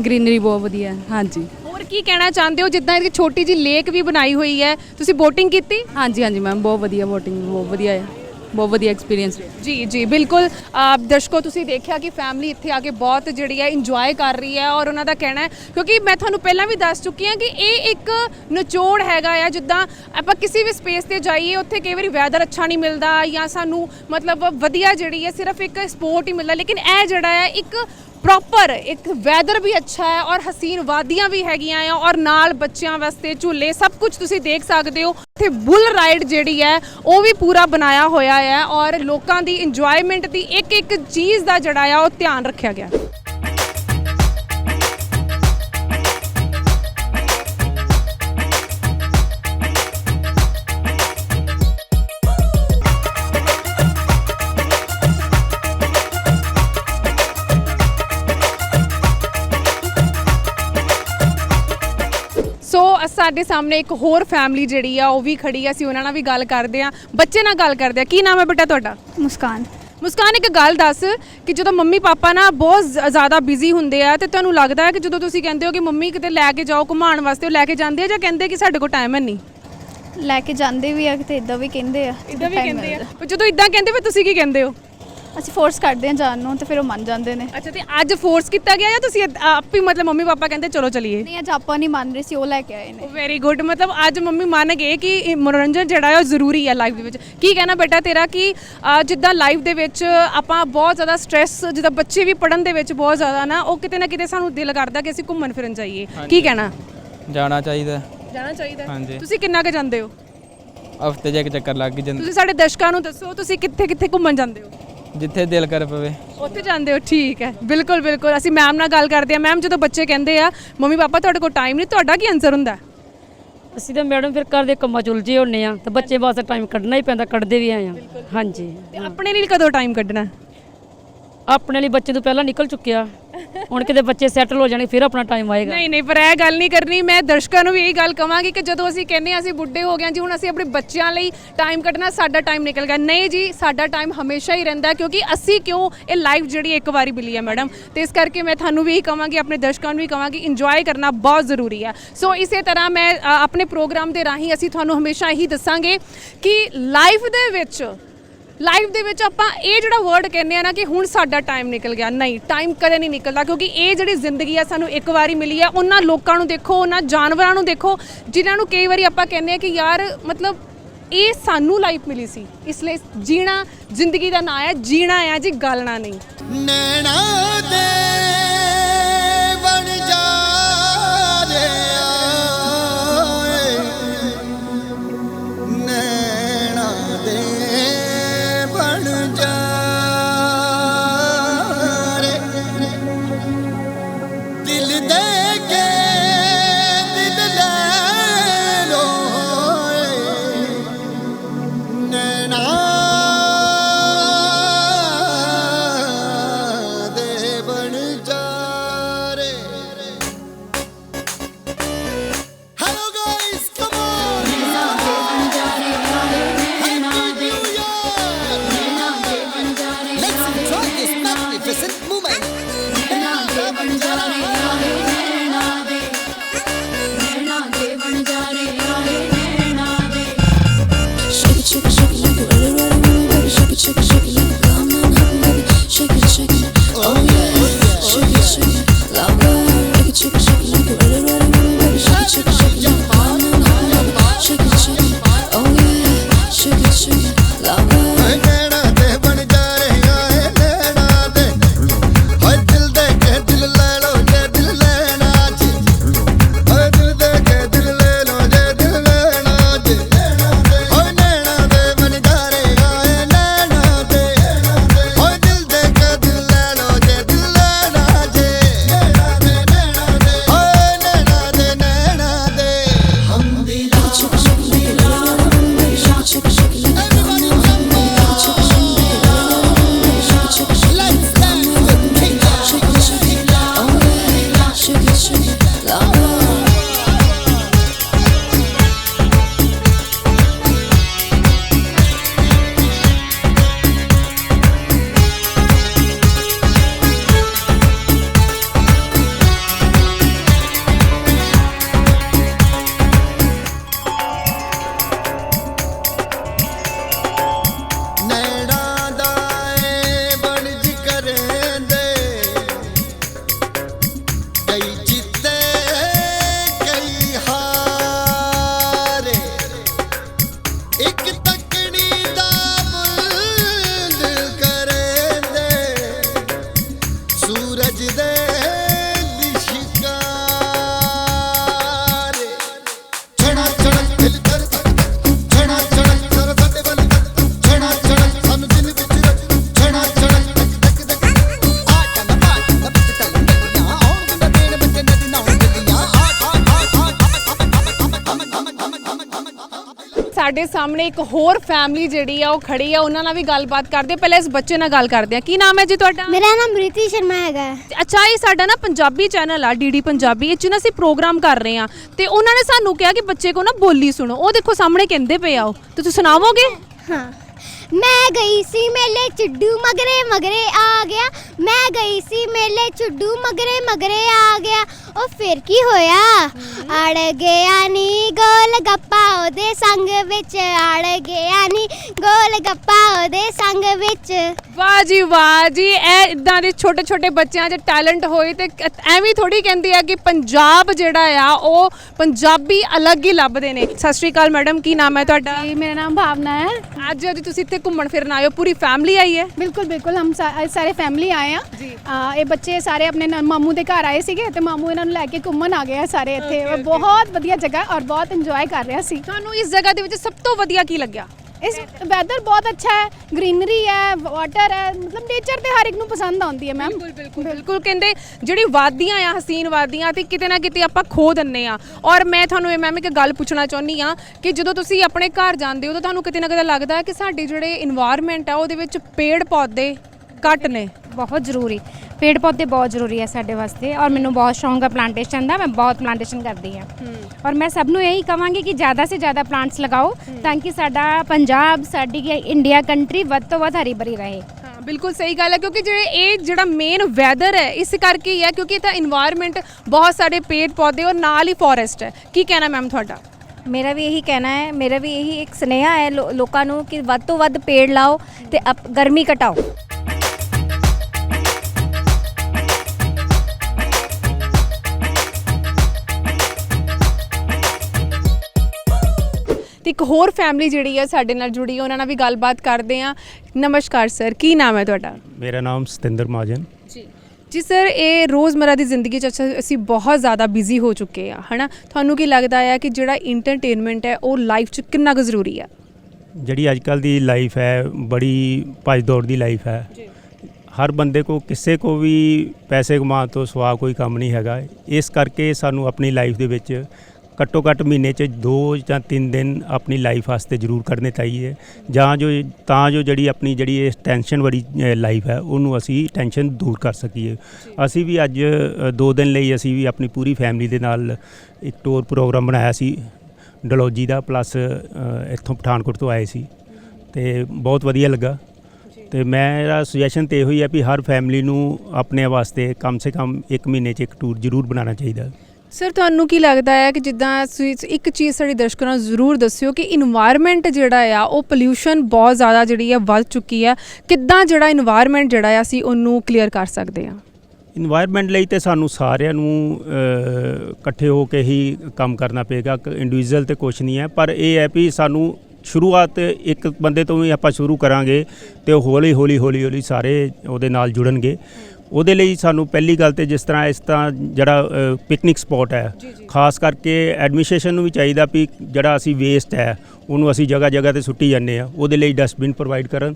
ਗ੍ਰੀਨਰੀ ਬਹੁਤ ਵਧੀਆ। ਹੈ। ਹਾਂਜੀ। ਹੋਰ ਕੀ ਕਹਿਣਾ ਚਾਹੁੰਦੇ ਹੋ? ਜਿੱਦਾਂ ਇੱਕ ਛੋਟੀ ਜੀ ਲੇਕ ਵੀ ਬਣਾਈ ਹੋਈ ਹੈ। ਤੁਸੀਂ ਬੋਟਿੰਗ ਕੀਤੀ? ਹਾਂਜੀ ਹਾਂਜੀ ਮੈਮ ਬਹੁਤ ਵਧੀਆ ਵੋਟਿੰਗ ਬਹੁਤ ਵਧੀਆ ਹੈ। ਬਹੁਤ ਵਧੀਆ ਐਕਸਪੀਰੀਅੰਸ ਜੀ ਜੀ ਬਿਲਕੁਲ। ਦਰਸ਼ਕੋ ਤੁਸੀਂ ਦੇਖਿਆ ਕਿ ਫੈਮਿਲੀ ਇੱਥੇ ਆ ਕੇ ਬਹੁਤ ਜਿਹੜੀ ਹੈ ਇੰਜੋਏ ਕਰ ਰਹੀ ਹੈ ਔਰ ਉਹਨਾਂ ਦਾ ਕਹਿਣਾ ਹੈ। ਕਿਉਂਕਿ ਮੈਂ ਤੁਹਾਨੂੰ ਪਹਿਲਾਂ ਵੀ ਦੱਸ ਚੁੱਕੀ ਹਾਂ ਕਿ ਇਹ ਇੱਕ ਨਿਚੋੜ ਹੈਗਾ ਆ ਜਿੱਦਾਂ ਆਪਾਂ ਕਿਸੇ ਵੀ ਸਪੇਸ ਤੇ ਜਾਈਏ ਉੱਥੇ ਕਈ ਵਾਰੀ ਵੈਦਰ ਅੱਛਾ ਨਹੀਂ ਮਿਲਦਾ ਜਾਂ ਸਾਨੂੰ ਮਤਲਬ ਵਧੀਆ ਜਿਹੜੀ ਹੈ ਸਿਰਫ ਇੱਕ ਸਪੋਰਟ ਹੀ ਮਿਲਦਾ। ਲੇਕਿਨ ਇਹ ਜਿਹੜਾ ਹੈ ਇੱਕ ਪ੍ਰੋਪਰ ਇੱਕ ਵੈਦਰ ਵੀ ਅੱਛਾ ਹੈ ਔਰ ਹਸੀਨ ਵਾਦੀਆਂ ਵੀ ਹੈਗੀਆਂ ਆ ਔਰ ਨਾਲ ਬੱਚਿਆਂ ਵਾਸਤੇ ਝੂਲੇ ਸਭ ਕੁਝ ਤੁਸੀਂ ਦੇਖ ਸਕਦੇ ਹੋ। ਇੱਥੇ ਬੁੱਲ ਰਾਈਡ ਜਿਹੜੀ ਹੈ, ਉਹ ਵੀ ਪੂਰਾ ਬਣਾਇਆ ਹੋਇਆ ਹੈ ਔਰ ਲੋਕਾਂ ਦੀ ਇੰਜੋਇਮੈਂਟ ਦੀ ਇੱਕ ਇੱਕ ਚੀਜ਼ ਦਾ ਜਿਹੜਾ ਆ, ਉਹ ਧਿਆਨ ਰੱਖਿਆ ਗਿਆ। ਸਾਡੇ ਸਾਹਮਣੇ ਇੱਕ ਹੋਰ ਫੈਮਿਲੀ ਜਿਹੜੀ ਆ ਉਹ ਵੀ ਖੜੀ ਆ। ਅਸੀਂ ਉਹਨਾਂ ਨਾਲ ਵੀ ਗੱਲ ਕਰਦੇ ਆ। ਬੱਚੇ ਨਾਲ ਗੱਲ ਕਰਦੇ ਆ। ਕੀ ਨਾਮ ਹੈ ਬੇਟਾ ਤੁਹਾਡਾ? ਮੁਸਕਾਨ। ਮੁਸਕਾਨ ਇੱਕ ਗੱਲ ਦੱਸ ਕਿ ਜਦੋਂ ਮੰਮੀ ਪਾਪਾ ਨਾ ਬਹੁਤ ਜ਼- ਜ਼ਿਆਦਾ ਬਿਜ਼ੀ ਹੁੰਦੇ ਆ ਤੇ ਤੁਹਾਨੂੰ ਲੱਗਦਾ ਹੈ ਕਿ ਜਦੋਂ ਤੁਸੀਂ ਕਹਿੰਦੇ ਹੋ ਕਿ ਮੰਮੀ ਕਿਤੇ ਲੈ ਕੇ ਜਾਓ ਘੁਮਾਉਣ ਵਾਸਤੇ ਉਹ ਲੈ ਕੇ ਜਾਂਦੇ ਆ ਜਾਂ ਕਹਿੰਦੇ ਕਿ ਸਾਡੇ ਕੋਲ ਟਾਈਮ ਹੈ ਨਹੀਂ ਲੈ ਕੇ ਜਾਂਦੇ ਵੀ ਆ ਤੇ ਇਦਾਂ ਵੀ ਕਹਿੰਦੇ ਆ। ਇਦਾਂ ਵੀ ਕਹਿੰਦੇ ਆ। ਪਰ ਜਦੋਂ ਇਦਾਂ ਕਹਿੰਦੇ ਫਿਰ ਤੁਸੀਂ ਕੀ ਕਹਿੰਦੇ ਹੋ? ਅਸੀਂ ਫੋਰਸ ਕਰਦੇ ਆ ਜਾਣ ਨੂੰ ਤੇ ਫਿਰ ਉਹ ਮੰਨ ਜਾਂਦੇ ਨੇ। ਅੱਛਾ ਤੇ ਅੱਜ ਫੋਰਸ ਕੀਤਾ ਗਿਆ ਜਾਂ ਤੁਸੀਂ ਆਪ ਹੀ ਮਤਲਬ ਮੰਮੀ ਪਾਪਾ ਕਹਿੰਦੇ ਚਲੋ ਚਲੀਏ? ਨਹੀਂ ਅੱਜ ਆਪਾਂ ਨਹੀਂ ਮੰਨ ਰਹੇ ਸੀ ਉਹ ਲੈ ਕੇ ਆਏ ਨੇ। ਵੈਰੀ ਗੁੱਡ ਮਤਲਬ ਅੱਜ ਮੰਮੀ ਮੰਨ ਗਏ ਕਿ ਇਹ ਮਨੋਰੰਜਨ ਜਿਹੜਾ ਹੈ ਉਹ ਜ਼ਰੂਰੀ ਹੈ ਲਾਈਫ ਦੇ ਵਿੱਚ। ਕੀ ਕਹਿਣਾ ਬੇਟਾ ਤੇਰਾ ਕਿ ਜਿੱਦਾਂ ਲਾਈਫ ਦੇ ਵਿੱਚ ਆਪਾਂ ਬਹੁਤ ਜ਼ਿਆਦਾ ਸਟ੍ਰੈਸ ਜਿੱਦਾਂ ਬੱਚੇ ਵੀ ਪੜਨ ਦੇ ਵਿੱਚ ਬਹੁਤ ਜ਼ਿਆਦਾ ਨਾ ਉਹ ਕਿਤੇ ਨਾ ਕਿਤੇ ਸਾਨੂੰ ਦਿਲ ਕਰਦਾ ਕਿ ਅਸੀਂ ਘੁੰਮਣ ਫਿਰਨ ਜਾਈਏ। ਕੀ ਕਹਿਣਾ? ਜਾਣਾ ਚਾਹੀਦਾ। ਜਾਣਾ ਚਾਹੀਦਾ। ਹਾਂਜੀ। ਤੁਸੀਂ ਕਿੰਨਾ ਕੁ ਜਾਂਦੇ ਹੋ? ਹਫ਼ਤੇ 'ਚ ਇੱਕ ਚੱਕਰ ਲੱਗ ਜਾਂਦਾ। ਤੁਸੀਂ ਸਾਡੇ ਦਰਸ਼ਕਾਂ ਨੂੰ ਦੱਸੋ ਤੁਸੀਂ ਕਿੱਥੇ ਕਿੱਥੇ ਘੁੰਮਣ ਜਾਂਦੇ ਹੋ? ਜਿੱਥੇ ਦਿਲ ਕਰ ਪਵੇ। ਉੱਥੇ ਜਾਂਦੇ ਹੋ ਠੀਕ ਹੈ। ਬਿਲਕੁਲ ਬਿਲਕੁਲ। ਅਸੀਂ ਮੈਮ ਨਾਲ ਗੱਲ ਕਰਦੇ ਆ ਮੈਮ ਜਦੋਂ ਬੱਚੇ ਕਹਿੰਦੇ ਆ ਮੰਮੀ ਪਾਪਾ ਤੁਹਾਡੇ ਕੋਲ ਟਾਈਮ ਨਹੀਂ ਤੁਹਾਡਾ ਕੀ ਆਨਸਰ ਹੁੰਦਾ? ਅਸੀਂ ਤਾਂ ਮੈਡਮ ਫਿਰ ਘਰ ਦੇ ਕੰਮਾਂ 'ਚ ਉਲਝੇ ਹੁੰਨੇ ਆ ਤੇ ਬੱਚੇ ਵਾਸਤੇ ਟਾਈਮ ਕੱਢਣਾ ਹੀ ਪੈਂਦਾ ਕੱਢਦੇ ਵੀ ਆਏ ਆ ਹਾਂਜੀ। ਤੇ ਆਪਣੇ ਲਈ ਕਦੋਂ ਟਾਈਮ ਕੱਢਣਾ? ਆਪਣੇ ਲਈ ਬੱਚੇ ਤੋਂ ਪਹਿਲਾਂ ਨਿਕਲ ਚੁੱਕਿਆ। ਹੁਣ ਕਿਤੇ ਬੱਚੇ ਸੈਟਲ ਹੋ ਜਾਣੇ ਫਿਰ ਆਪਣਾ ਟਾਈਮ ਆਏਗਾ। ਨਹੀਂ ਨਹੀਂ ਪਰ ਇਹ ਗੱਲ ਨਹੀਂ ਕਰਨੀ। ਮੈਂ ਦਰਸ਼ਕਾਂ ਨੂੰ ਵੀ ਇਹੀ ਗੱਲ ਕਵਾਂਗੀ ਕਿ ਜਦੋਂ ਅਸੀਂ ਕਹਿੰਦੇ ਹਾਂ ਅਸੀਂ ਬੁੱਢੇ ਹੋ ਗਏ ਹਾਂ ਜੀ ਹੁਣ ਅਸੀਂ ਆਪਣੇ ਬੱਚਿਆਂ ਲਈ ਟਾਈਮ ਕੱਢਣਾ ਸਾਡਾ ਟਾਈਮ ਨਿਕਲ ਗਿਆ। ਨਹੀਂ ਜੀ ਸਾਡਾ ਟਾਈਮ ਹਮੇਸ਼ਾ ਹੀ ਰਹਿੰਦਾ ਹੈ ਕਿਉਂਕਿ ਅਸੀਂ ਕਿਉਂ ਇਹ ਲਾਈਫ ਜਿਹੜੀ ਇੱਕ ਵਾਰੀ ਮਿਲੀ ਹੈ ਮੈਡਮ ਤੇ ਇਸ ਕਰਕੇ ਮੈਂ ਤੁਹਾਨੂੰ ਵੀ ਇਹੀ ਕਵਾਂਗੀ ਆਪਣੇ ਦਰਸ਼ਕਾਂ ਨੂੰ ਵੀ ਕਵਾਂਗੀ ਇੰਜੋਏ ਕਰਨਾ ਬਹੁਤ ਜ਼ਰੂਰੀ ਹੈ। ਸੋ ਇਸੇ ਤਰ੍ਹਾਂ ਮੈਂ ਅ, ਆਪਣੇ ਪ੍ਰੋਗਰਾਮ ਦੇ ਰਾਹੀਂ ਅਸੀਂ ਤੁਹਾਨੂੰ ਹਮੇਸ਼ਾ ਇਹੀ ਦੱਸਾਂਗੇ ਕਿ ਲਾਈਫ ਦੇ ਵਿੱਚ ਲਾਈਫ ਦੇ ਵਿੱਚ ਆਪਾਂ ਇਹ ਜਿਹੜਾ ਵਰਡ ਕਹਿੰਦੇ ਆ ਨਾ ਕਿ ਹੁਣ ਸਾਡਾ ਟਾਈਮ ਨਿਕਲ ਗਿਆ। ਨਹੀਂ ਟਾਈਮ ਕਦੇ ਨਹੀਂ ਨਿਕਲਦਾ ਕਿਉਂਕਿ ਇਹ ਜਿਹੜੀ ਜ਼ਿੰਦਗੀ ਆ ਸਾਨੂੰ ਇੱਕ ਵਾਰੀ ਮਿਲੀ ਆ। ਉਹਨਾਂ ਲੋਕਾਂ ਨੂੰ ਦੇਖੋ, ਉਹਨਾਂ ਜਾਨਵਰਾਂ ਨੂੰ ਦੇਖੋ, ਜਿਨ੍ਹਾਂ ਨੂੰ ਕਈ ਵਾਰੀ ਆਪਾਂ ਕਹਿੰਦੇ ਆ ਕਿ ਯਾਰ ਮਤਲਬ ਇਹ ਸਾਨੂੰ ਲਾਈਫ ਮਿਲੀ ਸੀ। ਇਸ ਲਈ ਜੀਣਾ ਜ਼ਿੰਦਗੀ ਦਾ ਨਾਂ ਹੈ ਜੀਣਾ ਆ ਜੀ, ਗਾਲਣਾ ਨਹੀਂ। ਨੈਣਾ ਦੇ ਸਾਹਮਣੇ ਇੱਕ ਹੋਰ ਫੈਮਿਲੀ ਜਿਹੜੀ ਆ ਉਹ ਖੜੀ ਆ ਉਹਨਾਂ ਨਾਲ ਵੀ ਗੱਲਬਾਤ ਕਰਦੇ। ਪਹਿਲਾਂ ਇਸ ਬੱਚੇ ਨਾਲ ਗੱਲ ਕਰਦੇ ਆ। ਕੀ ਨਾਮ ਹੈ ਜੀ ਤੁਹਾਡਾ? ਮੇਰਾ ਨਾਮ ਪ੍ਰੀਤੀ ਸ਼ਰਮਾ ਹੈਗਾ ਅੱਛਾ ਇਹ ਸਾਡਾ ਨਾ ਪੰਜਾਬੀ ਚੈਨਲ ਆ ਡੀਡੀ ਪੰਜਾਬੀ ਇਹ ਚ ਨਾ ਅਸੀਂ ਪ੍ਰੋਗਰਾਮ ਕਰ ਰਹੇ ਆ। ਤੇ ਉਹਨਾਂ ਨੇ ਸਾਨੂੰ ਕਿਹਾ ਕਿ ਬੱਚੇ ਕੋ ਨਾ ਬੋਲੀ ਸੁਣੋ। ਉਹ ਦੇਖੋ ਸਾਹਮਣੇ ਕਹਿੰਦੇ ਪਏ ਆ ਉਹ। ਤੇ ਤੁਸੀਂ ਸੁਣਾਵੋਗੇ? ਹਾਂ। ਮੈਂ ਗਈ ਸੀ ਮੇਲੇ ਚੁੱਡੂ ਮਗਰੇ ਮਗਰੇ ਆ ਗਿਆ। ਮੈਂ ਗਈ ਸੀ ਮੇਲੇ ਚੁੱਡੂ ਮਗਰੇ ਮਗਰੇ ਆ ਗਿਆ। ਉਹ ਫਿਰ ਕੀ ਹੋਇਆ? ਅੜ ਗਿਆ ਨੀ ਗੋਲ ਗੱਪਾ ਉਹਦੇ ਸੰਗ ਵਿੱਚ। ਅੜ ਗਿਆ ਨੀ ਗੋਲ ਗੱਪਾ ਉਹਦੇ ਸੰਗ ਵਿੱਚ। ਵਾਹ ਜੀ ਵਾਹ ਜੀ ਇਹ ਇਦਾਂ ਦੇ ਛੋਟੇ ਛੋਟੇ ਬੱਚਿਆਂ 'ਚ ਟੈਲੈਂਟ ਹੋਏ ਤੇ ਕ- ਐਵੇਂ ਥੋੜੀ ਕਹਿੰਦੇ ਆ ਕਿ ਪੰਜਾਬ ਜਿਹੜਾ ਆ ਉਹ ਪੰਜਾਬੀ ਅਲੱਗ ਹੀ ਲੱਭਦੇ ਨੇ। ਸਤਿ ਸ਼੍ਰੀ ਅਕਾਲ ਮੈਡਮ ਕੀ ਨਾਮ ਹੈ ਤੁਹਾਡਾ? ਜੀ ਮੇਰਾ ਨਾਮ ਭਾਵਨਾ ਹੈ। ਅੱਜ ਅੱਜ ਤੁਸੀਂ ਇੱਥੇ ਘੁੰਮਣ ਫਿਰਨ ਆਏ ਹੋ? ਪੂਰੀ ਫੈਮਿਲੀ ਆਈ ਹੈ? ਬਿਲਕੁਲ ਬਿਲਕੁਲ। ਹਮ ਸਾਰੇ ਫੈਮਿਲੀ ਆਏ ਆ ਅ, ਇਹ ਬੱਚੇ ਸਾਰੇ ਆਪਣੇ ਮਾਮੂ ਦੇ ਘਰ ਆਏ ਸੀਗੇ ਤੇ ਮਾਮੂ ਇਹਨਾਂ ਨੂੰ ਲੈ ਕੇ ਘੁੰਮਣ ਆ ਗਏ ਆ ਸਾਰੇ ਇੱਥੇ। ਬਹੁਤ ਵਧੀਆ ਜਗ੍ਹਾ ਔਰ ਬਹੁਤ ਇੰਜੋਏ ਕਰ ਰਿਹਾ ਸੀ। ਤੁਹਾਨੂੰ ਇਸ ਜਗ੍ਹਾ ਦੇ ਵਿੱਚ ਸਭ ਤੋਂ ਵਧੀਆ ਕੀ ਲੱਗਿਆ? ਇਸ ਵੈਦਰ ਬਹੁਤ ਅੱਛਾ ਹੈ ਗ੍ਰੀਨਰੀ ਹੈ ਵਾਟਰ ਹੈ, ਮਤਲਬ ਨੇਚਰ ਤੇ ਹਰ ਇੱਕ ਨੂੰ ਪਸੰਦ ਆਉਂਦੀ ਹੈ ਮੈਮ ਬਿਲਕੁਲ ਬਿਲਕੁਲ ਕਹਿੰਦੇ ਜਿਹੜੀ ਵਾਦੀਆਂ ਆ, ਹਸੀਨ ਵਾਦੀਆਂ, ਤੇ ਕਿਤੇ ਨਾ ਕਿਤੇ ਆਪਾਂ ਖੋ ਦਿੰਨੇ ਆ। ਔਰ ਮੈਂ ਤੁਹਾਨੂੰ ਇਹ ਮੈਮ ਇੱਕ ਗੱਲ ਪੁੱਛਣਾ ਚਾਹੁੰਦੀ ਆ ਕਿ ਜਦੋਂ ਤੁਸੀਂ ਆਪਣੇ ਘਰ ਜਾਂਦੇ ਹੋ, ਤਾਂ ਤੁਹਾਨੂੰ ਕਿਤੇ ਨਾ ਕਿਤੇ ਲੱਗਦਾ ਹੈ ਕਿ ਸਾਡੇ ਜਿਹੜੇ এনवायरमेंट ਆ, ਉਹਦੇ ਵਿੱਚ ਪੇੜ ਪੌਦੇ ਘੱਟ ਨੇ। ਬਹੁਤ ਜ਼ਰੂਰੀ। ਪੇੜ ਪੌਦੇ ਬਹੁਤ ਜ਼ਰੂਰੀ ਹੈ ਸਾਡੇ ਵਾਸਤੇ ਔਰ ਮੈਨੂੰ ਬਹੁਤ ਸ਼ੌਂਕ ਹੈ ਪਲਾਂਟੇਸ਼ਨ ਦਾ। ਮੈਂ ਬਹੁਤ ਪਲਾਂਟੇਸ਼ਨ ਕਰਦੀ ਹਾਂ। ਔਰ ਮੈਂ ਸਭ ਨੂੰ ਇਹੀ ਕਹਾਂਗੀ ਕਿ ਜ਼ਿਆਦਾ ਸੇ ਜ਼ਿਆਦਾ ਪਲਾਂਟਸ ਲਗਾਓ ਤਾਂ ਕਿ ਸਾਡਾ ਪੰਜਾਬ ਸਾਡੀ ਇੰਡੀਆ ਕੰਟਰੀ ਵੱਧ ਤੋਂ ਵੱਧ ਹਰੀ ਭਰੀ ਰਹੇ ਬਿਲਕੁਲ ਸਹੀ ਗੱਲ ਹੈ ਕਿਉਂਕਿ ਜਿਹੜੇ ਇਹ ਜਿਹੜਾ ਮੇਨ ਵੈਦਰ ਹੈ ਇਸ ਕਰਕੇ ਹੀ ਹੈ ਕਿਉਂਕਿ ਇਹ ਤਾਂ এনवायरमेंट ਬਹੁਤ ਸਾਰੇ ਪੇੜ ਪੌਦੇ ਔਰ ਨਾਲ ਹੀ ਫੋਰੈਸਟ ਹੈ। ਕੀ ਕਹਿਣਾ ਮੈਮ ਤੁਹਾਡਾ? ਮੇਰਾ ਵੀ ਇਹੀ ਕਹਿਣਾ ਹੈ ਮੇਰਾ ਵੀ ਇਹੀ ਇੱਕ ਸਨੇਹਾ ਹੈ ਲੋਕਾਂ ਨੂੰ ਕਿ ਵੱਧ ਤੋਂ ਵੱਧ ਪੇੜ ਲਾਓ ਤੇ ਗਰਮੀ ਘਟਾਓ। ਤੇ ਇੱਕ ਹੋਰ ਫੈਮਿਲੀ ਜਿਹੜੀ ਹੈ ਸਾਡੇ ਨਾਲ ਜੁੜੀ ਹੈ ਉਹਨਾਂ ਨਾਲ ਵੀ ਗੱਲਬਾਤ ਕਰਦੇ ਆ। ਨਮਸਕਾਰ ਸਰ ਕੀ ਨਾਮ ਹੈ ਤੁਹਾਡਾ? ਮੇਰਾ ਨਾਮ ਸਤਿੰਦਰ ਮਹਾਜਨ। ਜੀ। ਜੀ ਸਰ ਇਹ ਰੋਜ਼ਮਰਾ ਦੀ ਜ਼ਿੰਦਗੀ 'ਚ ਅਸੀਂ ਬਹੁਤ ਜ਼ਿਆਦਾ ਬਿਜ਼ੀ ਹੋ ਚੁੱਕੇ ਆ ਹਨਾ? ਤੁਹਾਨੂੰ ਕੀ ਲੱਗਦਾ ਹੈ ਕਿ ਜਿਹੜਾ ਇੰਟਰਟੇਨਮੈਂਟ ਹੈ ਉਹ ਲਾਈਫ 'ਚ ਕਿੰਨਾ ਕੁ ਜ਼ਰੂਰੀ ਆ? ਜਿਹੜੀ ਅੱਜ ਕੱਲ ਦੀ ਲਾਈਫ ਹੈ ਬੜੀ ਭੱਜ ਦੌੜ ਦੀ ਲਾਈਫ ਹੈ। ਹਰ ਬੰਦੇ ਕੋ ਕਿਸੇ ਕੋ ਵੀ ਪੈਸੇ ਕਮਾਉਣ ਤੋਂ ਸਵਾ ਕੋਈ ਕੰਮ ਨਹੀਂ ਹੈਗਾ। ਇਸ ਕਰਕੇ ਸਾਨੂੰ ਆਪਣੀ ਲਾਈਫ ਦੇ ਵਿੱਚ ਘੱਟੋ ਘੱਟ ਮਹੀਨੇ 'ਚ ਦੋ ਜਾਂ ਤਿੰਨ ਦਿਨ ਆਪਣੀ ਲਾਈਫ ਵਾਸਤੇ ਜ਼ਰੂਰ ਕਰਨੇ ਚਾਹੀਏ ਜਾਂ ਜੋ ਤਾਂ ਜੋ ਜਿਹੜੀ ਆਪਣੀ ਜਿਹੜੀ ਇਹ ਟੈਨਸ਼ਨ ਵਾਲੀ ਲਾਈਫ ਹੈ ਉਹਨੂੰ ਅਸੀਂ ਟੈਨਸ਼ਨ ਦੂਰ ਕਰ ਸਕੀਏ। ਅਸੀਂ ਵੀ ਅੱਜ ਦੋ ਦਿਨ ਲਈ ਅਸੀਂ ਵੀ ਆਪਣੀ ਪੂਰੀ ਫੈਮਿਲੀ ਦੇ ਨਾਲ ਇੱਕ ਟੂਰ ਪ੍ਰੋਗਰਾਮ ਬਣਾਇਆ ਸੀ। ਡਲੋਜੀ ਦਾ ਪਲੱਸ ਇੱਥੋਂ ਪਠਾਨਕੋਟ ਤੋਂ ਆਏ ਸੀ। ਤੇ ਬਹੁਤ ਵਧੀਆ ਲੱਗਾ। ਤੇ ਮੇਰਾ ਸੁਜੈਸ਼ਨ ਤੇ ਇਹੋ ਹੀ ਹੈ ਵੀ ਹਰ ਫੈਮਿਲੀ ਨੂੰ ਆਪਣੇ ਵਾਸਤੇ ਕਮ ਸੇ ਕਮ ਇੱਕ ਮਹੀਨੇ 'ਚ ਇੱਕ ਟੂਰ ਜ਼ਰੂਰ ਬਣਾਉਣਾ ਚਾਹੀਦਾ। ਸਰ ਤੁਹਾਨੂੰ ਕੀ ਲੱਗਦਾ ਹੈ ਕਿ ਜਿੱਦਾਂ ਇੱਕ ਚੀਜ਼ ਸਾਡੇ ਦਰਸ਼ਕਾਂ ਨੂੰ ਜ਼ਰੂਰ ਦੱਸਿਓ ਕਿ এনवायरमेंट ਜਿਹੜਾ ਆ, ਉਹ ਪੋਲਿਊਸ਼ਨ ਬਹੁਤ ਜ਼ਿਆਦਾ ਜਿਹੜੀ ਆ ਵੱਧ ਚੁੱਕੀ ਆ। ਕਿੱਦਾਂ ਜਿਹੜਾ এনवायरमेंट ਜਿਹੜਾ ਆ ਸੀ ਉਹਨੂੰ ਕਲੀਅਰ ਕਰ ਸਕਦੇ ਆ? এনवायरमेंट ਲਈ ਤੇ ਸਾਨੂੰ ਸਾਰਿਆਂ ਨੂੰ ਇਕੱਠੇ ਹੋ ਕੇ ਹੀ ਕੰਮ ਕਰਨਾ ਪਏਗਾ। ਇੰਡੀਵਿਜੂਅਲ ਤੇ ਕੁਝ ਨਹੀਂ ਹੈ। ਪਰ ਇਹ ਹੈ ਵੀ ਸਾਨੂੰ ਸ਼ੁਰੂਆਤ ਇੱਕ ਬੰਦੇ ਤੋਂ ਵੀ ਆਪਾਂ ਸ਼ੁਰੂ ਕਰਾਂਗੇ ਤੇ ਹੌਲੀ ਹੌਲੀ ਹੌਲੀ ਹੌਲੀ ਸਾਰੇ ਉਹਦੇ ਨਾਲ ਜੁੜਨਗੇ। ਉਹਦੇ ਲਈ ਸਾਨੂੰ ਪਹਿਲੀ ਗੱਲ ਤੇ ਜਿਸ ਤਰ੍ਹਾਂ ਇਸ ਤਰ੍ਹਾਂ ਜਿਹੜਾ ਪਿਕਨਿਕ ਸਪੌਟ ਹੈ ਖਾਸ ਕਰਕੇ ਐਡਮਿਨਿਸਟ੍ਰੇਸ਼ਨ ਨੂੰ ਵੀ ਚਾਹੀਦਾ ਵੀ ਜਿਹੜਾ ਅਸੀਂ ਵੇਸਟ ਹੈ ਉਹਨੂੰ ਅਸੀਂ ਜਗ੍ਹਾ ਜਗ੍ਹਾ ਤੇ ਸੁੱਟੀ ਜਾਂਦੇ ਆ ਉਹਦੇ ਲਈ ਡਸਟਬਿਨ ਪ੍ਰੋਵਾਈਡ ਕਰਨ।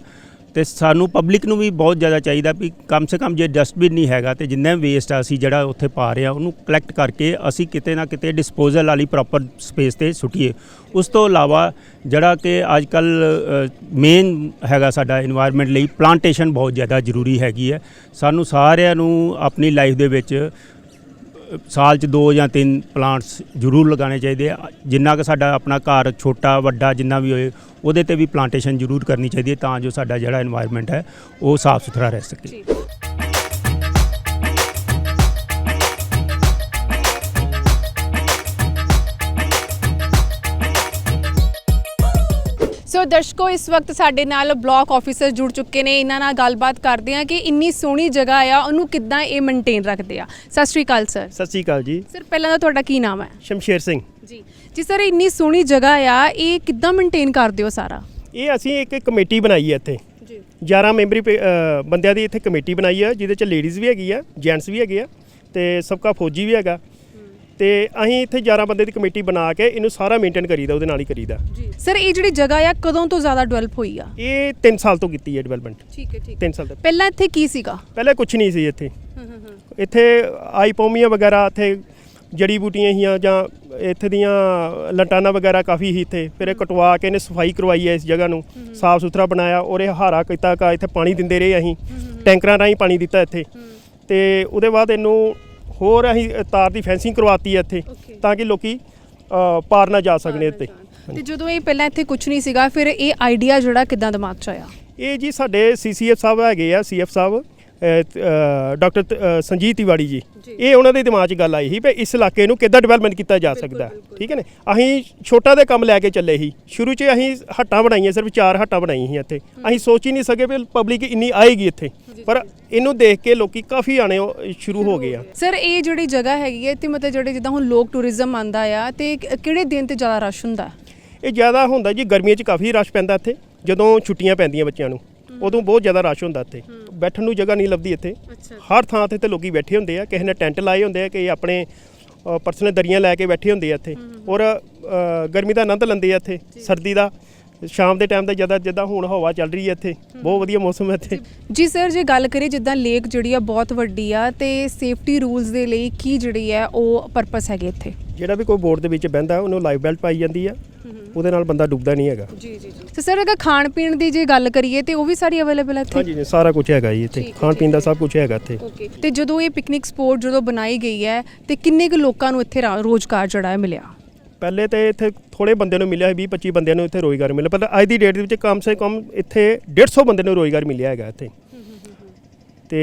ਤੇ ਸਾਨੂੰ ਪਬਲਿਕ ਨੂੰ ਵੀ ਬਹੁਤ ਜ਼ਿਆਦਾ ਚਾਹੀਦਾ ਵੀ ਕਮ ਸੇ ਕਮ ਜੇ ਡਸਟਬਿਨ ਨਹੀਂ ਹੈਗਾ ਤੇ ਜਿੰਨਾ ਵੇਸਟ ਆ ਅਸੀਂ ਜਿਹੜਾ ਉੱਥੇ ਪਾ ਰਹੇ ਆ ਉਹਨੂੰ ਕਲੈਕਟ ਕਰਕੇ ਅਸੀਂ ਕਿਤੇ ਨਾ ਕਿਤੇ ਡਿਸਪੋਜ਼ਲ ਵਾਲੀ ਪ੍ਰੋਪਰ ਸਪੇਸ ਤੇ ਸੁੱਟੀਏ। ਉਸ ਤੋਂ ਇਲਾਵਾ ਜਿਹੜਾ ਕਿ ਅੱਜ ਕੱਲ ਮੇਨ ਹੈਗਾ ਸਾਡਾ এনवायरमेंट ਲਈ ਪਲਾਂਟੇਸ਼ਨ ਬਹੁਤ ਜ਼ਿਆਦਾ ਜ਼ਰੂਰੀ ਹੈਗੀ ਹੈ। ਸਾਨੂੰ ਸਾਰਿਆਂ ਨੂੰ ਆਪਣੀ ਲਾਈਫ ਦੇ ਵਿੱਚ ਸਾਲ 'ਚ ਦੋ ਜਾਂ ਤਿੰਨ ਪਲਾਂਟਸ ਜ਼ਰੂਰ ਲਗਾਉਣੇ ਚਾਹੀਦੇ ਆ। ਜਿੰਨਾ ਕਿ ਸਾਡਾ ਆਪਣਾ ਘਰ ਛੋਟਾ, ਵੱਡਾ ਜਿੰਨਾ ਵੀ ਹੋਏ, ਉਹਦੇ ਤੇ ਵੀ ਪਲਾਂਟੇਸ਼ਨ ਜ਼ਰੂਰ ਕਰਨੀ ਚਾਹੀਦੀ ਹੈ ਤਾਂ ਜੋ ਸਾਡਾ ਜਿਹੜਾ এনवायरमेंट ਹੈ, ਉਹ ਸਾਫ਼ ਸੁਥਰਾ ਰਹਿ ਸਕੇ। ਸੋ ਦਰਸ਼ਕੋ ਇਸ ਵਕਤ ਸਾਡੇ ਨਾਲ ਬਲਾਕ ਆਫੀਸਰ ਜੁੜ ਚੁੱਕੇ ਨੇ। ਇਹਨਾਂ ਨਾਲ ਗੱਲਬਾਤ ਕਰਦੇ ਆ ਕਿ ਇੰਨੀ ਸੋਹਣੀ ਜਗ੍ਹਾ ਆ ਉਹਨੂੰ ਕਿੱਦਾਂ ਇਹ ਮੇਨਟੇਨ ਰੱਖਦੇ ਆ। ਸਤਿ ਸ਼੍ਰੀ ਅਕਾਲ ਸਰ ਸਤਿ ਸ਼੍ਰੀ ਅਕਾਲ ਜੀ। ਸਰ ਪਹਿਲਾਂ ਤਾਂ ਤੁਹਾਡਾ ਕੀ ਨਾਮ ਹੈ? ਸ਼ਮਸ਼ੇਰ ਸਿੰਘ। ਜੀ। ਜੀ ਸਰ ਇੰਨੀ ਸੋਹਣੀ ਜਗ੍ਹਾ ਆ ਇਹ ਕਿੱਦਾਂ ਮੇਨਟੇਨ ਕਰਦੇ ਹੋ ਸਾਰਾ? ਇਹ ਅਸੀਂ ਇੱਕ ਕਮੇਟੀ ਬਣਾਈ ਹੈ ਇੱਥੇ। ਜੀ। 11 ਮੈਂਬਰੀ ਬੰਦਿਆਂ ਦੀ ਇੱਥੇ ਕਮੇਟੀ ਬਣਾਈ ਹੈ ਜਿਹਦੇ ਚ ਲੇਡੀਜ਼ ਵੀ ਹੈਗੀ ਆ ਜੈਂਟਸ ਵੀ ਹੈਗੇ ਆ ਤੇ ਸਬਕਾ ਫੌਜੀ ਵੀ ਹੈਗਾ। ਤੇ ਅਸੀਂ ਇੱਥੇ 11 ਬੰਦੇ ਦੀ ਕਮੇਟੀ ਬਣਾ ਕੇ ਇਹਨੂੰ ਸਾਰਾ ਮੇਨਟੇਨ ਕਰੀਦਾ ਉਹਦੇ ਨਾਲ ਹੀ ਕਰੀਦਾ। ਸਰ ਇਹ ਜਿਹੜੀ ਜਗ੍ਹਾ ਆ ਕਦੋਂ ਤੋਂ ਜ਼ਿਆਦਾ ਡਿਵੈਲਪ ਹੋਈ ਆ? ਇਹ 3 ਸਾਲ ਤੋਂ ਕੀਤੀ ਹੈ ਡਿਵੈਲਪਮੈਂਟ ਠੀਕ ਹੈ ਠੀਕ 3 ਸਾਲ ਤੋਂ ਪਹਿਲਾਂ ਇੱਥੇ ਕੀ ਸੀਗਾ? ਪਹਿਲੇ ਕੁਝ ਨਹੀਂ ਸੀ ਇੱਥੇ। ਇੱਥੇ ਆਈਪੋਮੀਆਂ ਵਗੈਰਾ ਇੱਥੇ ਜੜੀ ਬੂਟੀਆਂ ਹੀਆਂ ਜਾਂ ਇੱਥੇ ਦੀਆਂ ਲਟਾਨਾ ਵਗੈਰਾ ਕਾਫੀ ਹੀ ਇੱਥੇ। ਫਿਰ ਇਹ ਕਟਵਾ ਕੇ ਇਹਨੇ ਸਫ਼ਾਈ ਕਰਵਾਈ ਹੈ ਇਸ ਜਗ੍ਹਾ ਨੂੰ। ਸਾਫ਼ ਸੁਥਰਾ ਬਣਾਇਆ ਔਰ ਇਹ ਹਾਰਾ ਕੀਤਾ ਕਾ ਇੱਥੇ ਪਾਣੀ ਦਿੰਦੇ ਰਹੇ ਅਸੀਂ। ਟੈਂਕਰਾਂ ਰਾਹੀਂ ਪਾਣੀ ਦਿੱਤਾ ਇੱਥੇ। ਤੇ ਉਹਦੇ ਬਾਅਦ ਇਹਨੂੰ ਹੋਰ ਅਸੀਂ ਤਾਰ ਦੀ ਫੈਂਸਿੰਗ ਕਰਵਾਤੀ ਹੈ ਇੱਥੇ ਤਾਂ ਕਿ ਲੋਕੀ ਅ, ਪਾਰ ਨਾ ਜਾ ਸਕਣ ਇੱਥੇ। ਤੇ ਜਦੋਂ ਇਹ ਪਹਿਲਾਂ ਇੱਥੇ ਕੁਝ ਨਹੀਂ ਸੀਗਾ ਫਿਰ ਇਹ ਆਈਡੀਆ ਜਿਹੜਾ ਕਿੱਦਾਂ ਦਿਮਾਗ 'ਚ ਆਇਆ? ਇਹ ਜੀ ਸਾਡੇ ਸੀਸੀਐਫ ਸਾਹਿਬ ਹੈਗੇ ਆ ਸੀਐਫ ਸਾਹਿਬ। ਡਾਕਟਰ ਸੰਜੀਤ ਤਿਵਾੜੀ ਜੀ। ਇਹ ਉਹਨਾਂ ਦੇ ਦਿਮਾਗ 'ਚ ਗੱਲ ਆਈ ਸੀ ਵੀ ਇਸ ਇਲਾਕੇ ਨੂੰ ਕਿੱਦਾਂ ਡਿਵੈਲਪਮੈਂਟ ਕੀਤਾ ਜਾ ਸਕਦਾ। ਠੀਕ ਹੈ ਨੇ? ਅਸੀਂ ਛੋਟਾ ਦੇ ਕੰਮ ਲੈ ਕੇ ਚੱਲੇ ਸੀ। ਸ਼ੁਰੂ 'ਚ ਅਸੀਂ ਹੱਟਾਂ ਬਣਾਈਆਂ ਸਿਰਫ ਚਾਰ ਹੱਟਾਂ ਬਣਾਈਆਂ ਸੀ ਇੱਥੇ। ਅਸੀਂ ਸੋਚ ਹੀ ਨਹੀਂ ਸਕੇ ਵੀ ਪਬਲਿਕ ਇੰਨੀ ਆਏਗੀ ਇੱਥੇ। ਪਰ ਇਹਨੂੰ ਦੇਖ ਕੇ ਲੋਕੀ ਕਾਫੀ ਆਣੇ ਸ਼ੁਰੂ ਹੋ ਗਏ ਆ। ਸਰ ਇਹ ਜਿਹੜੀ ਜਗ੍ਹਾ ਹੈਗੀ ਹੈ ਤੇ ਮਤਲਬ ਜਿਹੜੇ ਜਿੱਦਾਂ ਹੁਣ ਲੋਕ ਟੂਰਿਜ਼ਮ ਆਂਦਾ ਆ ਤੇ ਕਿਹੜੇ ਦਿਨ ਤੇ ਜ਼ਿਆਦਾ ਰਸ਼ ਹੁੰਦਾ? ਇਹ ਜ਼ਿਆਦਾ ਹੁੰਦਾ ਜੀ ਗਰਮੀਆਂ 'ਚ ਕਾਫੀ ਰਸ਼ ਪੈਂਦਾ ਇੱਥੇ ਜਦੋਂ ਛੁੱਟੀਆਂ ਪੈਂਦੀਆਂ ਬੱਚਿਆਂ ਨੂੰ। ਉਦੋਂ ਬਹੁਤ ਜ਼ਿਆਦਾ ਰਸ਼ ਹੁੰਦਾ ਇੱਥੇ। ਬੈਠਣ ਨੂੰ ਜਗ੍ਹਾ ਨਹੀਂ ਲੱਭਦੀ ਇੱਥੇ। ਹਰ ਥਾਂ ਤੇ ਤੇ ਲੋਕੀ ਬੈਠੇ ਹੁੰਦੇ ਆ। ਕਿਸੇ ਨੇ ਟੈਂਟ ਲਾਏ ਹੁੰਦੇ ਆ ਕਿ ਆਪਣੇ ਪਰਸਨਲ ਦਰੀਆਂ ਲੈ ਕੇ ਬੈਠੇ ਹੁੰਦੇ ਆ ਇੱਥੇ। ਔਰ ਗਰਮੀ ਦਾ ਆਨੰਦ ਲੈਂਦੇ ਆ ਇੱਥੇ। ਸਰਦੀ ਦਾ ਸ਼ਾਮ ਦੇ ਟਾਈਮ ਦਾ ਜ਼ਿਆਦਾ ਜਿੱਦਾਂ ਹੁਣ ਹਵਾ ਚੱਲ ਰਹੀ ਹੈ ਇੱਥੇ। ਬਹੁਤ ਵਧੀਆ ਮੌਸਮ ਹੈ ਇੱਥੇ। ਜੀ। ਸਰ ਜੇ ਗੱਲ ਕਰੀਏ ਜਿੱਦਾਂ ਲੇਕ ਜਿਹੜੀ ਆ ਬਹੁਤ ਵੱਡੀ ਆ ਤੇ ਸੇਫਟੀ ਰੂਲਸ ਦੇ ਲਈ ਕੀ ਜਿਹੜੀ ਹੈ ਉਹ ਪਰਪਸ ਹੈਗੇ ਇੱਥੇ? ਜਿਹੜਾ ਵੀ ਕੋਈ ਬੋਟ ਦੇ ਵਿੱਚ ਬਹਿੰਦਾ ਉਹਨੂੰ ਲਾਈਫ ਬੈਲਟ ਪਾਈ ਜਾਂਦੀ ਆ। ਉਹਦੇ ਨਾਲ ਬੰਦਾ ਡੁੱਬਦਾ ਨਹੀਂ ਹੈਗਾ। ਜੀ ਜੀ ਜੀ। ਤੇ ਸਰ ਅਗਰ ਖਾਣ ਪੀਣ ਦੀ ਜੇ ਗੱਲ ਕਰੀਏ ਤੇ ਉਹ ਵੀ ਸਾਰੀ ਅਵੇਲੇਬਲ ਹੈ ਇੱਥੇ? ਹਾਂਜੀ ਜੀ ਸਾਰਾ ਕੁਝ ਹੈਗਾ ਜੀ ਇੱਥੇ। ਖਾਣ ਪੀਣ ਦਾ ਸਭ ਕੁਝ ਹੈਗਾ ਇੱਥੇ। ਓਕੇ। ਤੇ ਜਦੋਂ ਇਹ ਪਿਕਨਿਕ ਸਪੋਟ ਜਦੋਂ ਬਣਾਈ ਗਈ ਹੈ ਤੇ ਕਿੰਨੇ ਕੁ ਲੋਕਾਂ ਨੂੰ ਇੱਥੇ ਰਾ- ਰੋਜ਼ਗਾਰ ਜਿਹੜਾ ਹੈ ਮਿਲਿਆ? ਪਹਿਲੇ ਤੇ ਇੱਥੇ ਥੋੜੇ ਬੰਦਿਆਂ ਨੂੰ ਮਿਲਿਆ 20 25 ਬੰਦਿਆਂ ਨੂੰ ਇੱਥੇ ਰੋਜ਼ਗਾਰ ਮਿਲਿਆ। ਪਰ ਅੱਜ ਦੀ ਡੇਟ ਦੇ ਵਿੱਚ ਕਮ ਸੇ ਕਮ ਇੱਥੇ 150 ਬੰਦੇ ਨੂੰ ਰੋਜ਼ਗਾਰ ਮਿਲਿਆ ਹੈਗਾ ਇੱਥੇ। ਤੇ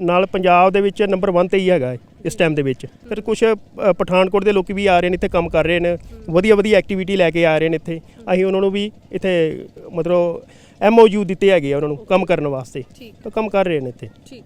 ਨਾਲ ਪੰਜਾਬ ਦੇ ਵਿੱਚ ਨੰਬਰ 1 ਤੇ ਹੀ ਹੈਗਾ ਇਸ ਟਾਈਮ ਦੇ ਵਿੱਚ। ਫਿਰ ਕੁਝ ਪਠਾਨਕੋਟ ਦੇ ਲੋਕੀ ਵੀ ਆ ਰਹੇ ਨੇ ਇੱਥੇ ਕੰਮ ਕਰ ਰਹੇ ਨੇ। ਵਧੀਆ ਵਧੀਆ ਐਕਟੀਵਿਟੀ ਲੈ ਕੇ ਆ ਰਹੇ ਨੇ ਇੱਥੇ। ਅਸੀਂ ਉਹਨਾਂ ਨੂੰ ਵੀ ਇੱਥੇ ਮਤਲਬ ਐਮਓਯੂ ਦਿੱਤੇ ਹੈਗੇ ਆ ਉਹਨਾਂ ਨੂੰ ਕੰਮ ਕਰਨ ਵਾਸਤੇ। ਤਾਂ ਕੰਮ ਕਰ ਰਹੇ ਨੇ ਇੱਥੇ। ਤੇਰੇ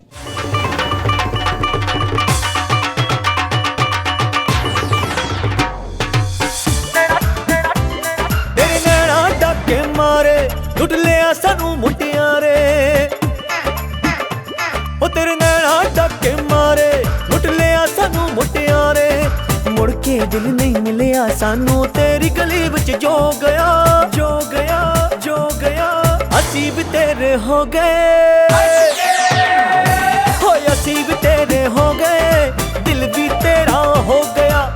ਸਾਨੂੰ ਤੇਰੀ ਗਲੀ ਵਿੱਚ ਜੋ ਗਿਆ ਜੋ ਗਿਆ ਜੋ ਗਿਆ, ਅਸੀਂ ਵੀ ਤੇਰੇ ਹੋ ਗਏ। ਹੋਏ ਅਸੀਂ ਵੀ ਤੇਰੇ ਹੋ ਗਏ, ਦਿਲ ਵੀ ਤੇਰਾ ਹੋ ਗਿਆ।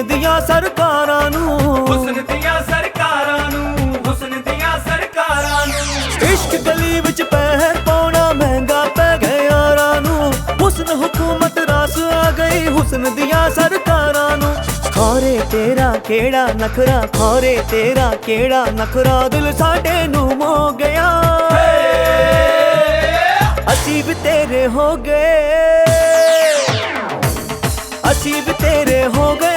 ਹੁਸਨ ਦੀਆਂ ਸਰਕਾਰਾਂ ਨੂੰ। ਹੁਸਨ ਦੀਆਂ ਸਰਕਾਰਾਂ ਨੂੰ ਹੁਸਨ ਦੀਆਂ ਸਰਕਾਰਾਂ ਨੂੰ। ਇਸ਼ਕ ਗਲੀ ਵਿੱਚ ਪੈ ਪਾਉਣਾ ਮਹਿੰਗਾ ਪੈ ਗਿਆ ਯਾਰਾਂ ਨੂੰ। ਹੁਸਨ ਹਕੂਮਤ ਰਾਸ ਆ ਗਈ ਹੁਸਨ ਦੀਆਂ ਸਰਕਾਰਾਂ ਨੂੰ। ਖੋਰੇ ਤੇਰਾ ਕਿਹੜਾ ਨਖਰਾ ਖੋਰੇ ਤੇਰਾ ਕਿਹੜਾ ਨਖਰਾ? ਦਿਲ ਸਾਡੇ ਨੂੰ ਮੋ ਗਿਆ। ਅਸੀਂ ਵੀ ਤੇਰੇ ਹੋ ਗਏ। ਅਸੀਂ ਵੀ ਤੇਰੇ ਹੋ ਗਏ।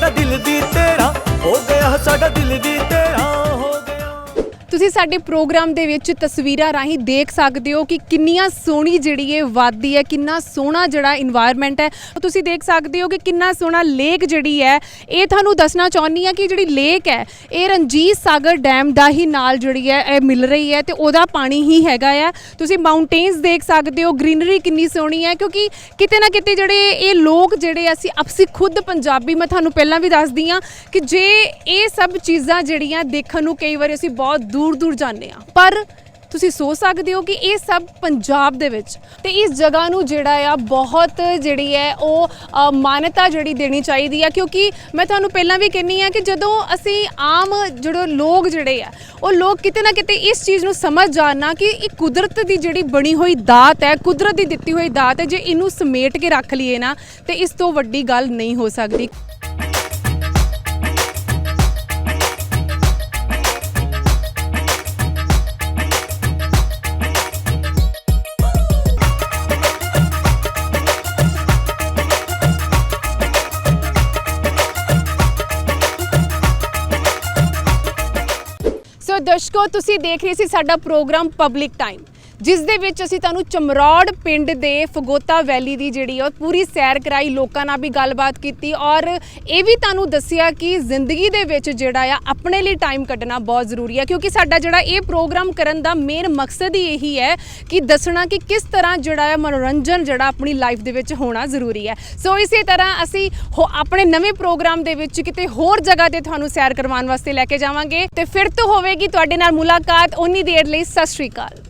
ਸਾਡਾ ਦਿਲ ਵੀ ਤੇਰਾ ਹੋ ਗਿਆ ਸਾਡਾ ਦਿਲ ਵੀ ਤੇਰਾ। ਤੁਸੀਂ ਸਾਡੇ ਪ੍ਰੋਗਰਾਮ ਦੇ ਵਿੱਚ ਤਸਵੀਰਾਂ ਰਾਹੀਂ ਦੇਖ ਸਕਦੇ ਹੋ ਕਿ ਕਿੰਨੀਆਂ ਸੋਹਣੀ ਜਿਹੜੀ ਇਹ ਵਾਦੀ ਹੈ, ਕਿੰਨਾ ਸੋਹਣਾ ਜਿਹੜਾ এনवायरमेंट ਹੈ। ਤੁਸੀਂ ਦੇਖ ਸਕਦੇ ਹੋ ਕਿ ਕਿੰਨਾ ਸੋਹਣਾ ਲੇਕ ਜਿਹੜੀ ਹੈ, ਇਹ ਤੁਹਾਨੂੰ ਦੱਸਣਾ ਚਾਹੁੰਦੀ ਆ ਕਿ ਜਿਹੜੀ ਲੇਕ ਹੈ, ਇਹ ਰਣਜੀਤ ਸਾਗਰ ਡੈਮ ਦਾ ਹੀ ਨਾਲ ਜਿਹੜੀ ਹੈ, ਇਹ ਮਿਲ ਰਹੀ ਹੈ ਤੇ ਉਹਦਾ ਪਾਣੀ ਹੀ ਹੈਗਾ ਆ। ਤੁਸੀਂ ਮਾਊਂਟੇਨਸ ਦੇਖ ਸਕਦੇ ਹੋ ਗ੍ਰੀਨਰੀ ਕਿੰਨੀ ਸੋਹਣੀ ਹੈ, ਕਿਉਂਕਿ ਕਿਤੇ ਨਾ ਕਿਤੇ ਜਿਹੜੇ ਇਹ ਲੋਕ ਜਿਹੜੇ ਅਸੀਂ ਆਪਸੀ ਖੁਦ ਪੰਜਾਬੀ, ਮੈਂ ਤੁਹਾਨੂੰ ਪਹਿਲਾਂ ਵੀ ਦੱਸਦੀ ਆ ਕਿ ਜੇ ਇਹ ਸਭ ਚੀਜ਼ਾਂ ਜਿਹੜੀਆਂ ਦੇਖਣ ਨੂੰ ਕਈ ਵਾਰ ਅਸੀਂ ਬਹੁਤ ਦੂਰ ਦੂਰ ਦੂਰ ਜਾਂਦੇ ਆ। ਪਰ ਤੁਸੀਂ ਸੋਚ ਸਕਦੇ ਹੋ ਕਿ ਇਹ ਸਭ ਪੰਜਾਬ ਦੇ ਵਿੱਚ ਤੇ ਇਸ ਜਗ੍ਹਾ ਨੂੰ ਜਿਹੜਾ ਆ ਬਹੁਤ ਜਿਹੜੀ ਹੈ ਉਹ ਮਾਨਤਾ ਜਿਹੜੀ ਦੇਣੀ ਚਾਹੀਦੀ ਆ। ਕਿਉਂਕਿ ਮੈਂ ਤੁਹਾਨੂੰ ਪਹਿਲਾਂ ਵੀ ਕਹਿੰਨੀ ਆ ਕਿ ਜਦੋਂ ਅਸੀਂ ਆਮ ਜਿਹੜੇ ਲੋਕ ਜਿਹੜੇ ਆ, ਉਹ ਲੋਕ ਕਿਤੇ ਨਾ ਕਿਤੇ ਇਸ ਚੀਜ਼ ਨੂੰ ਸਮਝ ਜਾਣਾ ਕਿ ਇਹ ਕੁਦਰਤ ਦੀ ਜਿਹੜੀ ਬਣੀ ਹੋਈ ਦਾਤ ਹੈ, ਕੁਦਰਤ ਦੀ ਦਿੱਤੀ ਹੋਈ ਦਾਤ ਹੈ, ਜੇ ਇਹਨੂੰ ਸਮੇਟ ਕੇ ਰੱਖ ਲਈਏ ਨਾ, ਤੇ ਇਸ ਤੋਂ ਵੱਡੀ ਗੱਲ ਨਹੀਂ ਹੋ ਸਕਦੀ। ਦਰਸ਼ਕੋ ਤੁਸੀਂ ਦੇਖ ਰਹੇ ਸੀ ਸਾਡਾ ਪ੍ਰੋਗਰਾਮ ਪਬਲਿਕ ਟਾਈਮ ਜਿਸ ਦੇ ਵਿੱਚ ਅਸੀਂ ਤੁਹਾਨੂੰ ਚਮਰੌੜ ਪਿੰਡ ਦੇ ਫਗੋਤਾ ਵੈਲੀ ਦੀ ਜਿਹੜੀ ਆ, ਉਹ ਪੂਰੀ ਸੈਰ ਕਰਾਈ, ਲੋਕਾਂ ਨਾਲ ਵੀ ਗੱਲਬਾਤ ਕੀਤੀ ਔਰ ਇਹ ਵੀ ਤੁਹਾਨੂੰ ਦੱਸਿਆ ਕਿ ਜ਼ਿੰਦਗੀ ਦੇ ਵਿੱਚ ਜਿਹੜਾ ਆ, ਆਪਣੇ ਲਈ ਟਾਈਮ ਕੱਢਣਾ ਬਹੁਤ ਜ਼ਰੂਰੀ ਹੈ ਕਿਉਂਕਿ ਸਾਡਾ ਜਿਹੜਾ ਇਹ ਪ੍ਰੋਗਰਾਮ ਕਰਨ ਦਾ ਮੇਨ ਮਕਸਦ ਹੀ ਇਹੀ ਹੈ ਕਿ ਦੱਸਣਾ ਕਿ ਕਿਸ ਤਰ੍ਹਾਂ ਜਿਹੜਾ ਆ, ਮਨੋਰੰਜਨ ਜਿਹੜਾ ਆਪਣੀ ਲਾਈਫ ਦੇ ਵਿੱਚ ਹੋਣਾ ਜ਼ਰੂਰੀ ਹੈ। ਸੋ ਇਸੇ ਤਰ੍ਹਾਂ ਅਸੀਂ ਹੋ- ਆਪਣੇ ਨਵੇਂ ਪ੍ਰੋਗਰਾਮ ਦੇ ਵਿੱਚ ਕਿਤੇ ਹੋਰ ਜਗ੍ਹਾ ਤੇ ਤੁਹਾਨੂੰ ਸੈਰ ਕਰਵਾਉਣ ਵਾਸਤੇ ਲੈ ਕੇ ਜਾਵਾਂਗੇ ਤੇ ਫਿਰ ਤੋਂ ਹੋਵੇਗੀ ਤੁਹਾਡੇ ਨਾਲ ਮੁਲਾਕਾਤ। ਉਨੀ ਦੇਰ ਲਈ ਸਤਿ ਸ਼੍ਰੀ ਅਕਾਲ।